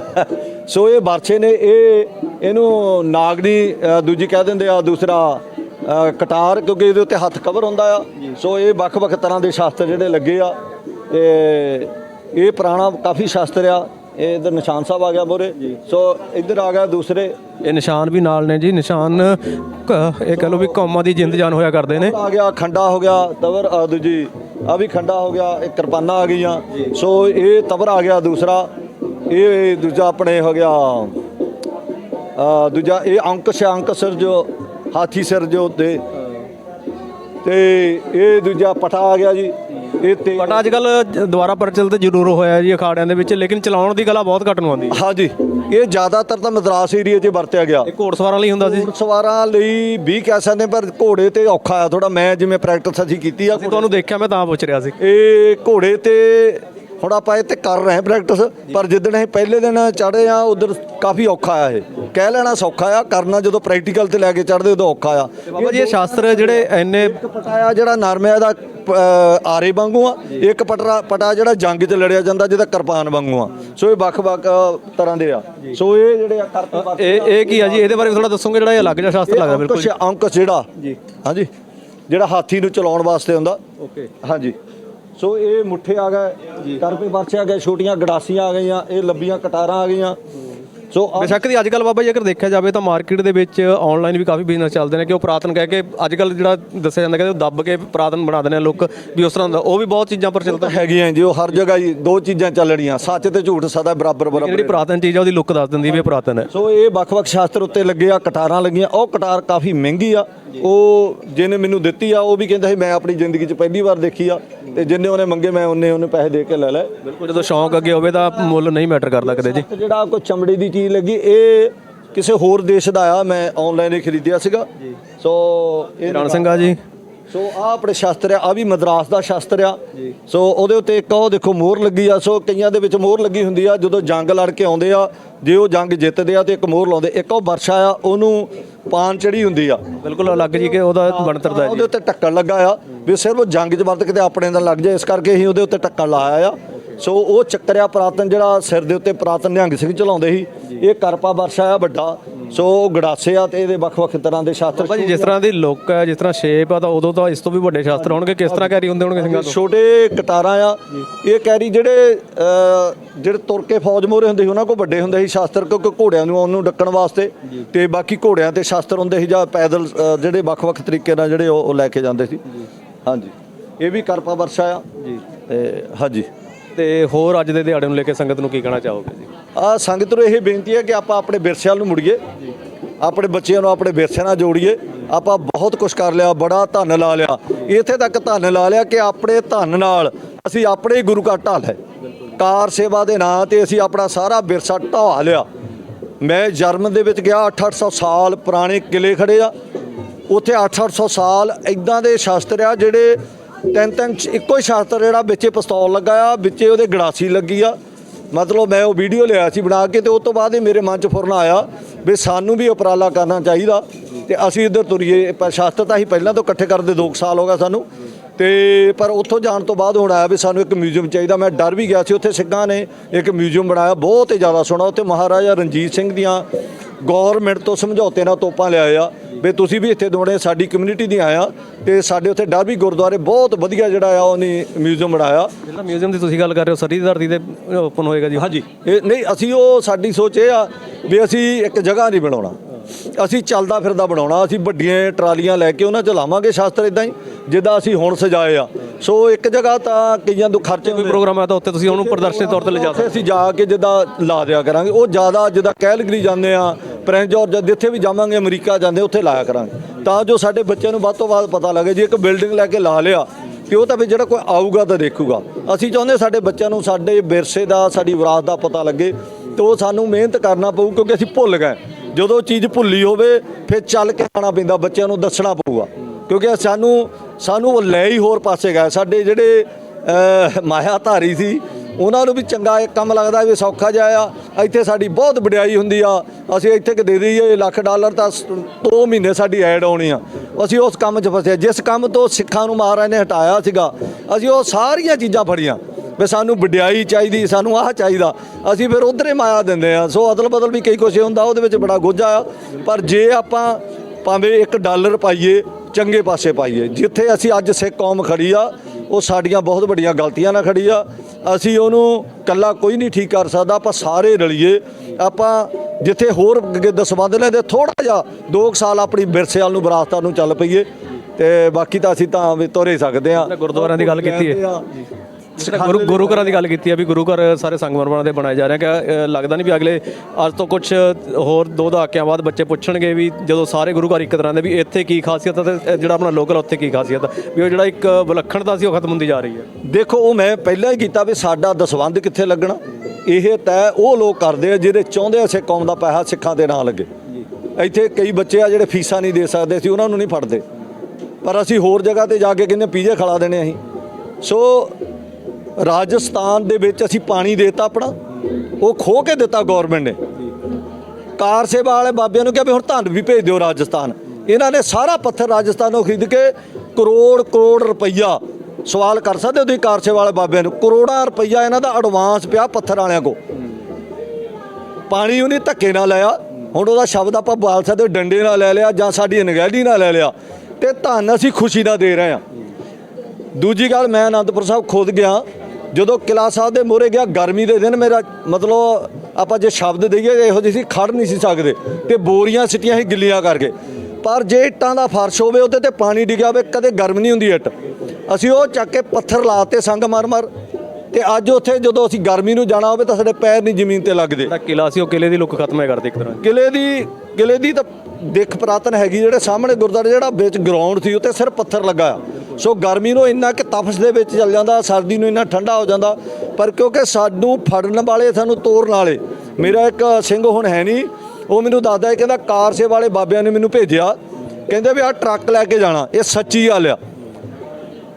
ਸੋ ਇਹ ਬਾਰਛੇ ਨੇ ਇਹ ਇਹਨੂੰ ਨਾਗਣੀ ਦੂਜੀ ਕਹਿ ਦਿੰਦੇ ਆ ਦੂਸਰਾ ਕਟਾਰ ਕਿਉਂਕਿ ਇਹਦੇ ਉੱਤੇ ਹੱਥ ਕਵਰ ਹੁੰਦਾ ਆ। ਸੋ ਇਹ ਵੱਖ-ਵੱਖ ਤਰ੍ਹਾਂ ਦੇ ਸ਼ਾਸਤਰ ਜਿਹੜੇ ਲੱਗੇ ਆ ਤੇ ਇਹ ਪੁਰਾਣਾ ਕਾਫੀ ਸ਼ਾਸਤਰ ਆ। ਇਹ ਇਧਰ ਨਿਸ਼ਾਨ ਸਾਹਿਬ ਆ ਗਿਆ ਮੋਰੇ। ਸੋ ਇੱਧਰ ਆ ਗਿਆ ਦੂਸਰੇ। ਇਹ ਨਿਸ਼ਾਨ ਵੀ ਨਾਲ ਨੇ ਜੀ। ਨਿਸ਼ਾਨ ਕ- ਇਹ ਕਹ ਲਓ ਵੀ ਕੌਮਾਂ ਦੀ ਜਿੰਦ ਜਾਨ ਹੋਇਆ ਕਰਦੇ ਨੇ। ਆ ਗਿਆ ਖੰਡਾ ਹੋ ਗਿਆ ਤਵਰ ਅ, ਦੂਜੀ ਆ ਵੀ ਖੰਡਾ ਹੋ ਗਿਆ ਇਹ ਕਿਰਪਾਨਾਂ ਆ ਗਈਆਂ। ਸੋ ਇਹ ਤਵਰ ਆ ਗਿਆ ਦੂਸਰਾ। ਇਹ ਦੂਜਾ ਆਪਣੇ ਹੋ ਗਿਆ ਅ, ਦੂਜਾ ਇਹ ਅੰਕਸ਼ ਹੈ, ਅੰਕ ਸਿਰ ਜੋ ਹਾਥੀ ਸਿਰ ਜੋ ਤੇ ਤੇ ਇਹ ਦੂਜਾ ਪਟਾ ਆ ਗਿਆ ਜੀ। ਇਹ ਤੇ ਬਟ ਅੱਜ ਕੱਲ ਦੁਬਾਰਾ ਪ੍ਰਚਲਿਤ ਜ਼ਰੂਰ ਹੋਇਆ ਜੀ ਅਖਾੜਿਆਂ ਦੇ ਵਿੱਚ ਲੇਕਿਨ ਚਲਾਉਣ ਦੀ ਕਲਾ ਬਹੁਤ ਘੱਟ ਨੂੰ ਆਉਂਦੀ ਹਾਂਜੀ ਇਹ ਜ਼ਿਆਦਾਤਰ ਤਾਂ ਮਦਰਾਸ ਏਰੀਆ 'ਚ ਵਰਤਿਆ ਗਿਆ। ਇਹ ਘੋੜਸਵਾਰਾਂ ਲਈ ਹੁੰਦਾ ਸੀ? ਘੋੜ ਸਵਾਰਾਂ ਲਈ ਵੀ ਕਹਿ ਸਕਦੇ ਪਰ ਘੋੜੇ ਤੇ ਔਖਾ ਆ ਥੋੜਾ ਮੈਂ ਜਿਵੇਂ ਪ੍ਰੈਕਟਿਸ ਅਸੀਂ ਕੀਤੀ ਆ ਤੁਹਾਨੂੰ ਦੇਖਿਆ ਮੈਂ ਤਾਂ ਪੁੱਛ ਰਿਹਾ ਸੀ। ਇਹ ਘੋੜੇ ਤੇ ਹੁਣ ਆਪਾਂ ਇਹ ਤੇ ਕਰ ਰਹੇ ਹਾਂ ਪ੍ਰੈਕਟਿਸ ਪਰ ਜਿੱਦਣ ਇਹ ਪਹਿਲੇ ਦਿਨ ਚੜ੍ਹੇ ਆ ਉਧਰ ਕਾਫੀ ਔਖਾ ਆ ਇਹ। ਕਹਿ ਲੈਣਾ ਸੌਖਾ ਆ ਕਰਨਾ ਜਦੋਂ ਪ੍ਰੈਕਟੀਕਲ ਤੇ ਲੈ ਕੇ ਚੜ੍ਹਦੇ ਉਦੋਂ ਔਖਾ ਆ। ਬਾਬਾ ਜੀ ਇਹ ਸ਼ਾਸਤਰ ਜਿਹੜੇ ਇੰਨੇ ਇੱਕ ਪਟਾਇਆ ਜਿਹੜਾ ਨਰਮ ਹੈ ਇਹਦਾ ਅ, ਆਰੇ ਵਾਂਗੂ ਆ ਇੱਕ ਪਟਰਾ ਪਟਾ ਜਿਹੜਾ ਜੰਗ 'ਚ ਲੜਿਆ ਜਾਂਦਾ ਜਿਹਦਾ ਕਿਰਪਾਨ ਵਾਂਗੂ ਆ। ਸੋ ਇਹ ਵੱਖ-ਵੱਖ ਤਰ੍ਹਾਂ ਦੇ ਆ। ਸੋ ਇਹ ਜਿਹੜੇ ਆ ਕਰਪੇ ਵਰਤੇ ਇਹ ਇਹ ਕੀ ਆ ਜੀ? ਇਹਦੇ ਬਾਰੇ ਥੋੜਾ ਦੱਸੋਗੇ ਜਿਹੜਾ ਇਹ ਅਲੱਗ ਜਿਹਾ ਸ਼ਾਸਤਰ ਲੱਗਦਾ ਬਿਲਕੁਲ। ਅੰਕਸ਼ ਅੰਕਸ਼ ਜਿਹੜਾ। ਜੀ। ਹਾਂਜੀ। ਜਿਹੜਾ ਹਾਥੀ ਨੂੰ ਚਲਾਉਣ ਵਾਸਤੇ ਹੁੰਦਾ। ਓਕੇ। ਹਾਂਜੀ। ਸੋ ਇਹ ਮੁੱਠੇ ਆ ਗਏ ਕਰਪੇ ਵਰਛੇ ਆ ਗਏ ਛੋਟੀਆਂ ਗੜਾਸੀਆਂ ਆ ਗਈਆਂ ਇਹ ਲੰਬੀਆਂ ਕਟਾਰਾਂ ਆ ਗਈਆਂ। ਸੋ ਬੇਸ਼ੱਕ ਦੀ ਅੱਜ ਕੱਲ ਬਾਬਾ ਜੀ ਅਗਰ ਦੇਖਿਆ ਜਾਵੇ ਤਾਂ ਮਾਰਕੀਟ ਦੇ ਵਿੱਚ ਆਨਲਾਈਨ ਵੀ ਕਾਫੀ ਬਿਜ਼ਨਸ ਚੱਲਦੇ ਨੇ ਕਿ ਉਹ ਪੁਰਾਤਨ ਕਹਿ ਕੇ ਅੱਜ ਕੱਲ ਜਿਹੜਾ ਦੱਸਿਆ ਜਾਂਦਾ ਕਿ ਉਹ ਦੱਬ ਕੇ ਪੁਰਾਤਨ ਬਣਾ ਦਿੰਦੇ ਨੇ ਲੋਕ ਵੀ ਉਸ ਤਰ੍ਹਾਂ ਦਾ ਉਹ ਵੀ ਬਹੁਤ ਚੀਜ਼ਾਂ ਪ੍ਰਚਲਿਤ ਹੈਗੀਆਂ ਜੀ ਉਹ ਹਰ ਜਗ੍ਹਾ ਜੀ ਦੋ ਚੀਜ਼ਾਂ ਚੱਲਣੀਆਂ ਸੱਚ ਤੇ ਝੂਠ ਸਦਾ ਬਰਾਬਰ ਜਿਹੜੀ ਬਰਾਬਰ ਪੁਰਾਤਨ ਚੀਜ਼ ਆ ਉਹਦੀ ਲੁੱਕ ਦੱਸ ਦਿੰਦੀ ਵੀ ਇਹ ਪੁਰਾਤਨ ਹੈ। ਸੋ ਇਹ ਵੱਖ-ਵੱਖ ਸ਼ਾਸਤਰ ਉੱਤੇ ਲੱਗੇ ਆ ਕਟਾਰਾਂ ਲੱਗੀਆਂ ਉਹ ਕਟਾਰ ਕਾਫੀ ਮਹਿੰਗੀ ਆ। ਉਹ ਜਿਹਨੇ ਮੈਨੂੰ ਦਿੱਤੀ ਆ ਉਹ ਵੀ ਕਹਿੰਦਾ ਸੀ ਮੈਂ ਆਪਣੀ ਜ਼ਿੰਦਗੀ 'ਚ ਪਹਿਲੀ ਵਾਰ ਦੇਖੀ ਆ। ਤੇ ਜਿੰਨੇ ਉਹਨੇ ਮੰਗੇ ਮੈਂ ਉਹਨੇ ਉਹਨੇ ਪੈਸੇ ਦੇ ਕੇ ਲੈ ਲਏ। ਬਿਲਕੁਲ ਜਦੋਂ ਸ਼ੌਂਕ ਅੱਗੇ ਹੋਵੇ ਤਾਂ ਮੁੱਲ ਨਹੀਂ ਮੈਟਰ ਕਰਦਾ ਕਦੇ ਜੀ। ਜਿਹੜਾ ਕੋਈ ਚਮੜੀ ਦੀ ਚੀਜ਼ ਲੱਗੀ? ਇਹ ਕਿਸੇ ਹੋਰ ਦੇਸ਼ ਦਾ ਆ ਮੈਂ ਆਨਲਾਈਨ ਹੀ ਖਰੀਦਿਆ ਸੀਗਾ। ਸੋ ਇਹ ਰਣ ਸਿੰਘ ਜੀ। ਸੋ ਆ ਆਪਣੇ ਸ਼ਾਸਤਰ ਆ ਆ ਵੀ ਮਦਰਾਸ ਦਾ ਸ਼ਾਸਤਰ ਆ। ਸੋ ਉਹਦੇ ਉੱਤੇ ਇੱਕ ਉਹ ਦੇਖੋ ਮੋਹਰ ਲੱਗੀ ਆ। ਸੋ ਕਈਆਂ ਦੇ ਵਿੱਚ ਮੋਹਰ ਲੱਗੀ ਹੁੰਦੀ ਆ ਜਦੋਂ ਜੰਗ ਲੜ ਕੇ ਆਉਂਦੇ ਆ ਜੇ ਉਹ ਜੰਗ ਜਿੱਤਦੇ ਆ ਤੇ ਇੱਕ ਮੋਹਰ ਲਾਉਂਦੇ। ਇੱਕ ਉਹ ਵਰਸ਼ਾ ਆ ਉਹਨੂੰ ਪਾਨ ਚੜੀ ਹੁੰਦੀ ਆ। ਬਿਲਕੁਲ ਅਲੱਗ ਜੀ ਕਿ ਉਹਦਾ ਬਣਤਰ ਦਾ ਹੈ ਜੀ। ਉਹਦੇ ਉੱਤੇ ਟੱਕਣ ਲੱਗਾ ਆ। ਵੀ ਸਿਰਫ ਉਹ ਜੰਗ 'ਚ ਵਰਤ ਕਿਤੇ ਆਪਣੇ ਦਾ ਲੱਗ ਜਾਏ ਇਸ ਕਰਕੇ ਅਸੀਂ ਉਹਦੇ ਉੱਤੇ ਟੱਕਣ ਲਾਇਆ ਆ। ਸੋ ਉਹ ਚੱਕਰਿਆ ਪੁਰਾਤਨ ਜਿਹੜਾ ਸਿਰ ਦੇ ਉੱਤੇ ਪੁਰਾਤਨ ਨਿਹੰਗ ਸਿੰਘ ਚਲਾਉਂਦੇ ਸੀ ਇਹ ਕਰਪਾ ਵਰਸ਼ਾ ਆ ਵੱਡਾ ਸੋ ਉਹ ਗੜਾਸੇ ਆ ਤੇ ਇਹਦੇ ਵੱਖ-ਵੱਖ ਤਰ੍ਹਾਂ ਦੇ ਸ਼ਾਸਤਰ ਬਾਬਾ ਜੀ ਜਿਸ ਤਰ੍ਹਾਂ ਦੀ ਲੁੱਕ ਹੈ ਜਿਸ ਤਰ੍ਹਾਂ ਸ਼ੇਪ ਆ ਤਾਂ ਉਦੋਂ ਤਾਂ ਇਸ ਤੋਂ ਵੀ ਵੱਡੇ ਸ਼ਾਸਤਰ ਹੋਣਗੇ। ਕਿਸ ਤਰ੍ਹਾਂ ਕੈਰੀ ਹੁੰਦੇ ਹੋਣਗੇ ਸਿੰਘਾਂ ਤੋਂ? ਛੋਟੇ ਕਟਾਰਾਂ ਆ ਇਹ ਕੈਰੀ ਜਿਹੜੇ ਜਿਹੜੇ ਤੁਰ ਕੇ ਫੌਜ ਮੋਰੇ ਹੁੰਦੇ ਸੀ ਉਹਨਾਂ ਕੋਲ ਵੱਡੇ ਹੁੰਦੇ ਸੀ ਸ਼ਾਸਤਰ ਕਿਉਂਕਿ ਘੋੜਿਆਂ ਨੂੰ ਉਹਨੂੰ ਡੱਕਣ ਵਾਸਤੇ ਤੇ ਬਾਕੀ ਘੋੜਿਆਂ ਤੇ ਸ਼ਾਸਤਰ ਹੁੰਦੇ ਸੀ ਜਾਂ ਪੈਦਲ ਜਿਹੜੇ ਵੱਖ-ਵੱਖ ਤਰੀਕੇ ਨਾਲ ਜਿਹੜੇ ਉਹ ਲੈ ਕੇ ਜਾਂਦੇ ਸੀ। ਹਾਂਜੀ। ਇਹ ਵੀ ਕਰਪਾ ਵਰਸ਼ਾ ਆ। ਜੀ। ਤੇ ਹਾਂਜੀ। ਤੇ ਹੋਰ ਅੱਜ ਦੇ ਦਿਹਾੜੇ ਨੂੰ ਲੈ ਕੇ ਸੰਗਤ ਨੂੰ ਕੀ ਕਹਿਣਾ ਚਾਹੋਗੇ ਜੀ? ਆ, ਸੰਗਤ ਨੂੰ ਇਹ ਬੇਨਤੀ ਹੈ ਕਿ ਆਪਾਂ ਆਪਣੇ ਵਿਰਸੇ ਨੂੰ ਮੁੜੀਏ। ਆਪਣੇ ਬੱਚਿਆਂ ਨੂੰ ਆਪਣੇ ਵਿਰਸੇ ਨਾਲ ਜੋੜੀਏ। ਆਪਾਂ ਬਹੁਤ ਕੁਝ ਕਰ ਲਿਆ, ਬੜਾ ਧੰਨ ਲਾ ਲਿਆ। ਇੱਥੇ ਤੱਕ ਧੰਨ ਲਾ ਲਿਆ ਕਿ ਆਪਣੇ ਧਨ ਨਾਲ ਅਸੀਂ ਆਪਣੇ ਹੀ ਗੁਰੂ ਘਰ ਢਾਲ ਹੈ। ਕਾਰ ਸੇਵਾ ਦੇ ਨਾਂ ਤੇ ਅਸੀਂ ਆਪਣਾ ਸਾਰਾ ਵਿਰਸਾ ਢਾਹ ਲਿਆ। ਮੈਂ ਜਰਮਨ ਦੇ ਵਿੱਚ ਗਿਆ 8-800 ਸਾਲ ਪੁਰਾਣੇ ਕਿਲੇ ਖੜੇ ਆ। ਉੱਥੇ 8-800 ਸਾਲ ਇਦਾਂ ਦੇ ਸ਼ਾਸਤਰ ਆ ਜਿਹੜੇ ਤਿੰਨ ਤਿੰਨ ਇੱਕੋ ਹੀ ਸ਼ਾਸਤਰ ਜਿਹੜਾ ਵਿੱਚੇ ਪਿਸਤੌਲ ਲੱਗਾ ਆ, ਵਿੱਚੇ ਉਹਦੇ ਗੜਾਸੀ ਲੱਗੀ ਆ। ਮਤਲਬ ਮੈਂ ਉਹ ਵੀਡੀਓ ਲਿਆ ਸੀ ਬਣਾ ਕੇ ਤੇ ਉਸ ਤੋਂ ਬਾਅਦ ਇਹ ਮੇਰੇ ਮਨ 'ਚ ਫੁਰਨ ਆਇਆ ਵੀ ਸਾਨੂੰ ਵੀ ਉਪਰਾਲਾ ਕਰਨਾ ਚਾਹੀਦਾ ਤੇ ਅਸੀਂ ਇੱਧਰ ਤੁਰੀਏ, ਪਰ ਸ਼ਾਸਤਰ ਤਾਂ ਅਸੀਂ ਪਹਿਲਾਂ ਤੋਂ ਇਕੱਠੇ ਕਰਦੇ 2 ਸਾਲ ਹੋ ਗਿਆ ਸਾਨੂੰ। ਤੇ ਪਰ ਉੱਥੋਂ ਜਾਣ ਤੋਂ ਬਾਅਦ ਹੁਣ ਆਇਆ ਵੀ ਸਾਨੂੰ ਇੱਕ ਮਿਊਜ਼ੀਅਮ ਚਾਹੀਦਾ। ਮੈਂ ਡਰ ਵੀ ਗਿਆ ਸੀ ਉੱਥੇ ਸਿੰਘਾਂ ਨੇ ਇੱਕ ਮਿਊਜ਼ੀਅਮ ਬਣਾਇਆ ਬਹੁਤ ਹੀ ਜ਼ਿਆਦਾ ਸੋਹਣਾ। ਉੱਥੇ ਮਹਾਰਾਜਾ ਰਣਜੀਤ ਸਿੰਘ ਦੀਆਂ ਗਵਰਨਮੈਂਟ ਤੋਂ ਸਮਝੌਤੇ ਨਾਲ ਤੋਪਾਂ ਲਿਆਏ ਆ। ਵੀ ਤੁਸੀਂ ਵੀ ਇੱਥੇ ਦੋੜੇ ਸਾਡੀ ਕਮਿਊਨਿਟੀ ਦੀ ਆਇਆ ਤੇ ਸਾਡੇ ਉੱਥੇ ਡਰਬੀ ਗੁਰਦੁਆਰੇ ਬਹੁਤ ਵਧੀਆ ਜਿਹੜਾ ਆ ਉਹਨੇ ਮਿਊਜ਼ੀਅਮ ਬਣਾਇਆ। ਜਿਹੜਾ ਮਿਊਜ਼ੀਅਮ ਦੀ ਤੁਸੀਂ ਗੱਲ ਕਰ ਰਹੇ ਹੋ ਸਰੀ ਦੀ ਧਰਤੀ ਤੇ ਓਪਨ ਹੋਏਗਾ ਜੀ। ਹਾਂਜੀ। ਇਹ ਨਹੀਂ ਅਸੀਂ ਉਹ ਸਾਡੀ ਸੋਚ ਇਹ ਆ ਵੀ ਅਸੀਂ ਇੱਕ ਜਗ੍ਹਾ ਨਹੀਂ ਬਣਾਉਣਾ। ਅਸੀਂ ਚੱਲਦਾ ਫਿਰਦਾ ਬਣਾਉਣਾ ਅਸੀਂ ਵੱਡੀਆਂ ਟਰਾਲੀਆਂ ਲੈ ਕੇ ਉਹਨਾਂ ਚ ਲਾਵਾਂਗੇ ਸ਼ਾਸਤਰ ਇਦਾਂ ਹੀ ਜਿੱਦਾਂ ਅਸੀਂ ਹੁਣ ਸਜਾਏ ਆ। ਸੋ ਇੱਕ ਜਗ੍ਹਾ ਤਾਂ ਕਈਆਂ ਤੋਂ ਖਰਚੇ ਕੋਈ ਪ੍ਰੋਗਰਾਮ ਹੈ ਤਾਂ ਉੱਥੇ ਤੁਸੀਂ ਉਹਨੂੰ ਪ੍ਰਦਰਸ਼ਨੀ ਤੌਰ ਤੇ ਲਿਜਾ ਉੱਥੇ ਅਸੀਂ ਜਾ ਕੇ ਜਿੱਦਾਂ ਲਾ ਦਿਆ ਕਰਾਂਗੇ। ਉਹ ਜ਼ਿਆਦਾ ਜਿੱਦਾਂ ਕੈਲਗਰੀ ਜਾਂਦੇ ਆ ਪ੍ਰਿੰਸ ਜਾਰਜ ਜਿੱਥੇ ਵੀ ਜਾਵਾਂਗੇ ਅਮਰੀਕਾ ਜਾਂਦੇ ਉੱਥੇ ਲਾਇਆ ਕਰਾਂਗੇ। ਤਾਂ ਜੋ ਸਾਡੇ ਬੱਚਿਆਂ ਨੂੰ ਵੱਧ ਤੋਂ ਵੱਧ ਪਤਾ ਲੱਗੇ ਜੇ ਇੱਕ ਬਿਲਡਿੰਗ ਲੈ ਕੇ ਲਾ ਲਿਆ ਤੇ ਉਹ ਤਾਂ ਵੀ ਜਿਹੜਾ ਕੋਈ ਆਊਗਾ ਤਾਂ ਦੇਖੂਗਾ। ਅਸੀਂ ਚਾਹੁੰਦੇ ਸਾਡੇ ਬੱਚਿਆਂ ਨੂੰ ਸਾਡੇ ਵਿਰਸੇ ਦਾ ਸਾਡੀ ਵਿਰਾਸਤ ਦਾ ਪਤਾ ਲੱਗੇ ਤੇ ਉਹ ਸਾਨੂੰ ਮਿਹਨਤ ਕਰਨਾ ਪਊ ਕਿਉਂਕਿ ਅਸੀਂ ਭੁੱਲ ਗਏ। ਜਦੋਂ ਚੀਜ਼ ਭੁੱਲੀ ਹੋਵੇ ਫਿਰ ਚੱਲ ਕੇ ਆਉਣਾ ਪੈਂਦਾ ਬੱਚਿਆਂ ਨੂੰ ਦੱਸਣਾ ਪਊਗਾ। ਕਿਉਂਕਿ ਸਾਨੂੰ ਸਾਨੂੰ ਉਹ ਲੈ ਹੀ ਹੋਰ ਪਾਸੇ ਗਏ। ਸਾਡੇ ਜਿਹੜੇ ਅਹ, ਮਾਇਆ ਧਾਰੀ ਸੀ ਉਹਨਾਂ ਨੂੰ ਵੀ ਚੰਗਾ ਇੱਕ ਕੰਮ ਲੱਗਦਾ ਵੀ ਸੌਖਾ ਜਿਹਾ ਆ। ਇੱਥੇ ਸਾਡੀ ਬਹੁਤ ਵਡਿਆਈ ਹੁੰਦੀ ਆ। ਅਸੀਂ ਇੱਥੇ ਕਿ ਦੇ ਦਈਏ ਲੱਖ ਡਾਲਰ ਤਾਂ 2 ਮਹੀਨੇ ਸਾਡੀ ਐਡ ਆਉਣੀ ਆ। ਅਸੀਂ ਉਸ ਕੰਮ 'ਚ ਫਸੇ ਜਿਸ ਕੰਮ ਤੋਂ ਸਿੱਖਾਂ ਨੂੰ ਮਹਾਰਾਜ ਨੇ ਹਟਾਇਆ ਸੀਗਾ ਅਸੀਂ ਉਹ ਸਾਰੀਆਂ ਚੀਜ਼ਾਂ ਫੜੀਆਂ। ਵੀ ਸਾਨੂੰ ਵਡਿਆਈ ਚਾਹੀਦੀ ਸਾਨੂੰ ਆਹ ਚਾਹੀਦਾ। ਅਸੀਂ ਫਿਰ ਉਧਰ ਮਾਇਆ ਦਿੰਦੇ ਆ। ਸੋ ਅਦਲ ਬਦਲ ਵੀ ਕਈ ਕੁਛ ਹੁੰਦਾ ਉਹਦੇ ਵਿੱਚ ਬੜਾ ਗੋਝਾ ਆ। ਪਰ ਜੇ ਆਪਾਂ ਭਾਵੇਂ ਇੱਕ ਡਾਲਰ ਪਾਈਏ ਚੰਗੇ ਪਾਸੇ ਪਾਈਏ ਜਿੱਥੇ ਅਸੀਂ ਅੱਜ ਸਿੱਖ ਕੌਮ ਖੜੀ ਆ ਉਹ ਸਾਡੀਆਂ ਬਹੁਤ ਵੱਡੀਆਂ ਗਲਤੀਆਂ ਨਾਲ ਖੜੀ ਆ। ਅਸੀਂ ਉਹਨੂੰ ਕੱਲਾ ਕੋਈ ਨਹੀਂ ਠੀਕ ਕਰ ਸਕਦਾ ਆਪਾਂ ਸਾਰੇ ਰਲੀਏ। ਆਪਾਂ ਜਿੱਥੇ ਹੋਰ ਦਸਵੰਦ ਲੈਂਦੇ ਥੋੜਾ ਜਿਹਾ 2 ਸਾਲ ਆਪਣੀ ਵਿਰਸੇ ਵੱਲ ਨੂੰ ਵਿਰਾਸਤਾਂ ਨੂੰ ਚੱਲ ਪਈਏ। ਤੇ ਬਾਕੀ ਤਾਂ ਅਸੀਂ ਤਾਂ ਵੀ ਤੁਰੇ ਸਕਦੇ ਆ ਗੁਰਦੁਆਰਿਆਂ ਦੀ ਗੱਲ ਕੀਤੀ ਹੈ। ਗੁਰੂ ਗੁਰੂ ਘਰਾਂ ਦੀ ਗੱਲ ਕੀਤੀ ਹੈ ਵੀ ਗੁਰੂ ਘਰ ਸਾਰੇ ਸੰਗਮਰਮਰਾਂ ਦੇ ਬਣਾਏ ਜਾ ਰਹੇ ਆ ਕਿ ਅ, ਲੱਗਦਾ ਨਹੀਂ ਵੀ ਅਗਲੇ ਅੱਜ ਤੋਂ ਕੁਝ ਹੋਰ ਦੋ ਦਹਾਕਿਆਂ ਬਾਅਦ ਬੱਚੇ ਪੁੱਛਣਗੇ ਵੀ ਜਦੋਂ ਸਾਰੇ ਗੁਰੂ ਘਰ ਇੱਕ ਤਰ੍ਹਾਂ ਦੇ ਵੀ ਇੱਥੇ ਕੀ ਖਾਸੀਅਤ ਆ ਤੇ ਜਿਹੜਾ ਆਪਣਾ ਲੋਕਲ ਉੱਥੇ ਕੀ ਖਾਸੀਅਤ ਆ। ਵੀ ਉਹ ਜਿਹੜਾ ਇੱਕ ਵਿਲੱਖਣਤਾ ਸੀ ਉਹ ਖਤਮ ਹੁੰਦੀ ਜਾ ਰਹੀ ਹੈ ਦੇਖੋ ਉਹ ਮੈਂ ਪਹਿਲਾਂ ਹੀ ਕੀਤਾ ਵੀ ਸਾਡਾ ਦਸਵੰਧ ਕਿੱਥੇ ਲੱਗਣਾ? ਇਹ ਤੈਅ ਉਹ ਲੋਕ ਕਰਦੇ ਆ ਜਿਹੜੇ ਚਾਹੁੰਦੇ ਆ ਸਿੱਖ ਕੌਮ ਦਾ ਪੈਸਾ ਸਿੱਖਾਂ ਦੇ ਨਾਂ ਲੱਗੇ। ਇੱਥੇ ਕਈ ਬੱਚੇ ਆ ਜਿਹੜੇ ਫੀਸਾਂ ਨਹੀਂ ਦੇ ਸਕਦੇ ਸੀ ਉਹਨਾਂ ਨੂੰ ਨਹੀਂ ਫੜਦੇ। ਪਰ ਅਸੀਂ ਹੋਰ ਜਗ੍ਹਾ ਤੇ ਜਾ ਕੇ ਕਹਿੰਦੇ ਪੀਜ਼ੇ ਖਿਲਾ ਦੇਣੇ ਅਸੀਂ। ਸੋ ਰਾਜਸਥਾਨ ਦੇ ਵਿੱਚ ਅਸੀਂ ਪਾਣੀ ਦੇਤਾ ਆਪਣਾ। ਉਹ ਖੋ ਕੇ ਦਿੱਤਾ ਗਵਰਨਮੈਂਟ ਨੇ। ਕਾਰ ਸੇਵਾ ਵਾਲੇ ਬਾਬਿਆਂ ਨੂੰ ਕਿਹਾ ਵੀ ਹੁਣ ਧਨ ਵੀ ਭੇਜ ਦਿਓ ਰਾਜਸਥਾਨ। ਇਹਨਾਂ ਨੇ ਸਾਰਾ ਪੱਥਰ ਰਾਜਸਥਾਨੋਂ ਖਰੀਦ ਕੇ ਕਰੋੜ ਕਰੋੜ ਰੁਪਈਆ ਸਵਾਲ ਕਰ ਸਕਦੇ ਹੋ ਤੁਸੀਂ ਕਾਰ ਸੇਵਾ ਵਾਲੇ ਬਾਬਿਆਂ ਨੂੰ। ਕਰੋੜਾਂ ਰੁਪਈਆ ਇਹਨਾਂ ਦਾ ਐਡਵਾਂਸ ਪਿਆ ਪੱਥਰ ਵਾਲਿਆਂ ਕੋ ਪਾਣੀ ਉਹਨੇ ਧੱਕੇ ਨਾਲ ਲਿਆ ਹੁਣ ਉਹਦਾ ਸ਼ਬਦ ਆਪਾਂ ਬਾਲ ਸਕਦੇ ਡੰਡੇ ਨਾਲ ਲੈ ਲਿਆ ਜਾਂ ਸਾਡੀ ਅਨਗੈਲੀ ਨਾਲ ਲੈ ਲਿਆ। ਤੇ ਧੰਨ ਅਸੀਂ ਖੁਸ਼ੀ ਨਾਲ ਦੇ ਰਹੇ ਹਾਂ। ਦੂਜੀ ਗੱਲ ਮੈਂ ਅਨੰਦਪੁਰ ਸਾਹਿਬ ਖੁਦ ਗਿਆ। ਜਦੋਂ ਕਿਲਾ ਸਾਹਿਬ ਦੇ ਮੋਰੇ ਗਿਆ ਗਰਮੀ ਦੇ ਦਿਨ ਮੇਰਾ ਮਤਲਬ ਆਪਾਂ ਜੇ ਸ਼ਬਦ ਦਈਏ ਇਹੋ ਜਿਹੀ ਸੀ ਖੜ ਨਹੀਂ ਸੀ ਸਕਦੇ ਤੇ ਬੋਰੀਆਂ ਸਿੱਟੀਆਂ ਸੀ ਗਿੱਲੀਆਂ ਕਰਕੇ। ਪਰ ਜੇ ਇੱਟਾਂ ਦਾ ਫਰਸ਼ ਹੋਵੇ ਉਹਦੇ ਤੇ ਪਾਣੀ ਡਿੱਗਿਆ ਹੋਵੇ ਕਦੇ ਗਰਮ ਨਹੀਂ ਹੁੰਦੀ ਇੱਟ। ਅਸੀਂ ਉਹ ਚੱਕ ਕੇ ਪੱਥਰ ਲਾਤੇ ਸੰਗ ਮਰ ਮਰ ਤੇ ਅੱਜ ਉੱਥੇ ਜਦੋਂ ਅਸੀਂ ਗਰਮੀ ਨੂੰ ਜਾਣਾ ਹੋਵੇ ਤਾਂ ਸਾਡੇ ਪੈਰ ਨਹੀਂ ਜ਼ਮੀਨ ਤੇ ਲੱਗਦੇ। ਕਿਲਾ ਸੀ ਉਹ ਕਿਲੇ ਦੀ ਲੁੱਕ ਖਤਮ ਹੈ ਕਰਦੇ ਇੱਕ ਤਰ੍ਹਾਂ ਕਿਲੇ ਦੀ ਕਿਲੇ ਦੀ ਤਾਂ ਦਿੱਖ ਪ੍ਰਾਤਨ ਹੈਗੀ ਜਿਹੜੇ ਸਾਹਮਣੇ ਗੁਰਦੁਆਰਾ, ਜਿਹੜਾ ਵਿੱਚ ਗਰਾਊਂਡ ਸੀ, ਉੱਤੇ ਸਿਰਫ ਪੱਥਰ ਲੱਗਾ ਆ। ਸੋ ਗਰਮੀ ਨੂੰ ਇੰਨਾ ਕਿ ਤਪਸ਼ ਦੇ ਵਿੱਚ ਚੱਲ ਜਾਂਦਾ, ਸਰਦੀ ਨੂੰ ਇੰਨਾ ਠੰਡਾ ਹੋ ਜਾਂਦਾ, ਪਰ ਕਿਉਂਕਿ ਸਾਨੂੰ ਫੜਨ ਵਾਲੇ, ਸਾਨੂੰ ਤੋਰਨ ਵਾਲੇ, ਮੇਰਾ ਇੱਕ ਸਿੰਘ ਹੁਣ ਹੈ ਨਹੀਂ, ਉਹ ਮੈਨੂੰ ਦੱਸਦਾ ਹੈ, ਕਹਿੰਦਾ ਕਾਰ ਸੇ ਵਾਲੇ ਬਾਬਿਆਂ ਨੇ ਮੈਨੂੰ ਭੇਜਿਆ। ਕਹਿੰਦੇ ਵੀ ਆਹ ਟਰੱਕ ਲੈ ਕੇ ਜਾਣਾ, ਇਹ ਸੱਚੀ ਗੱਲ ਆ।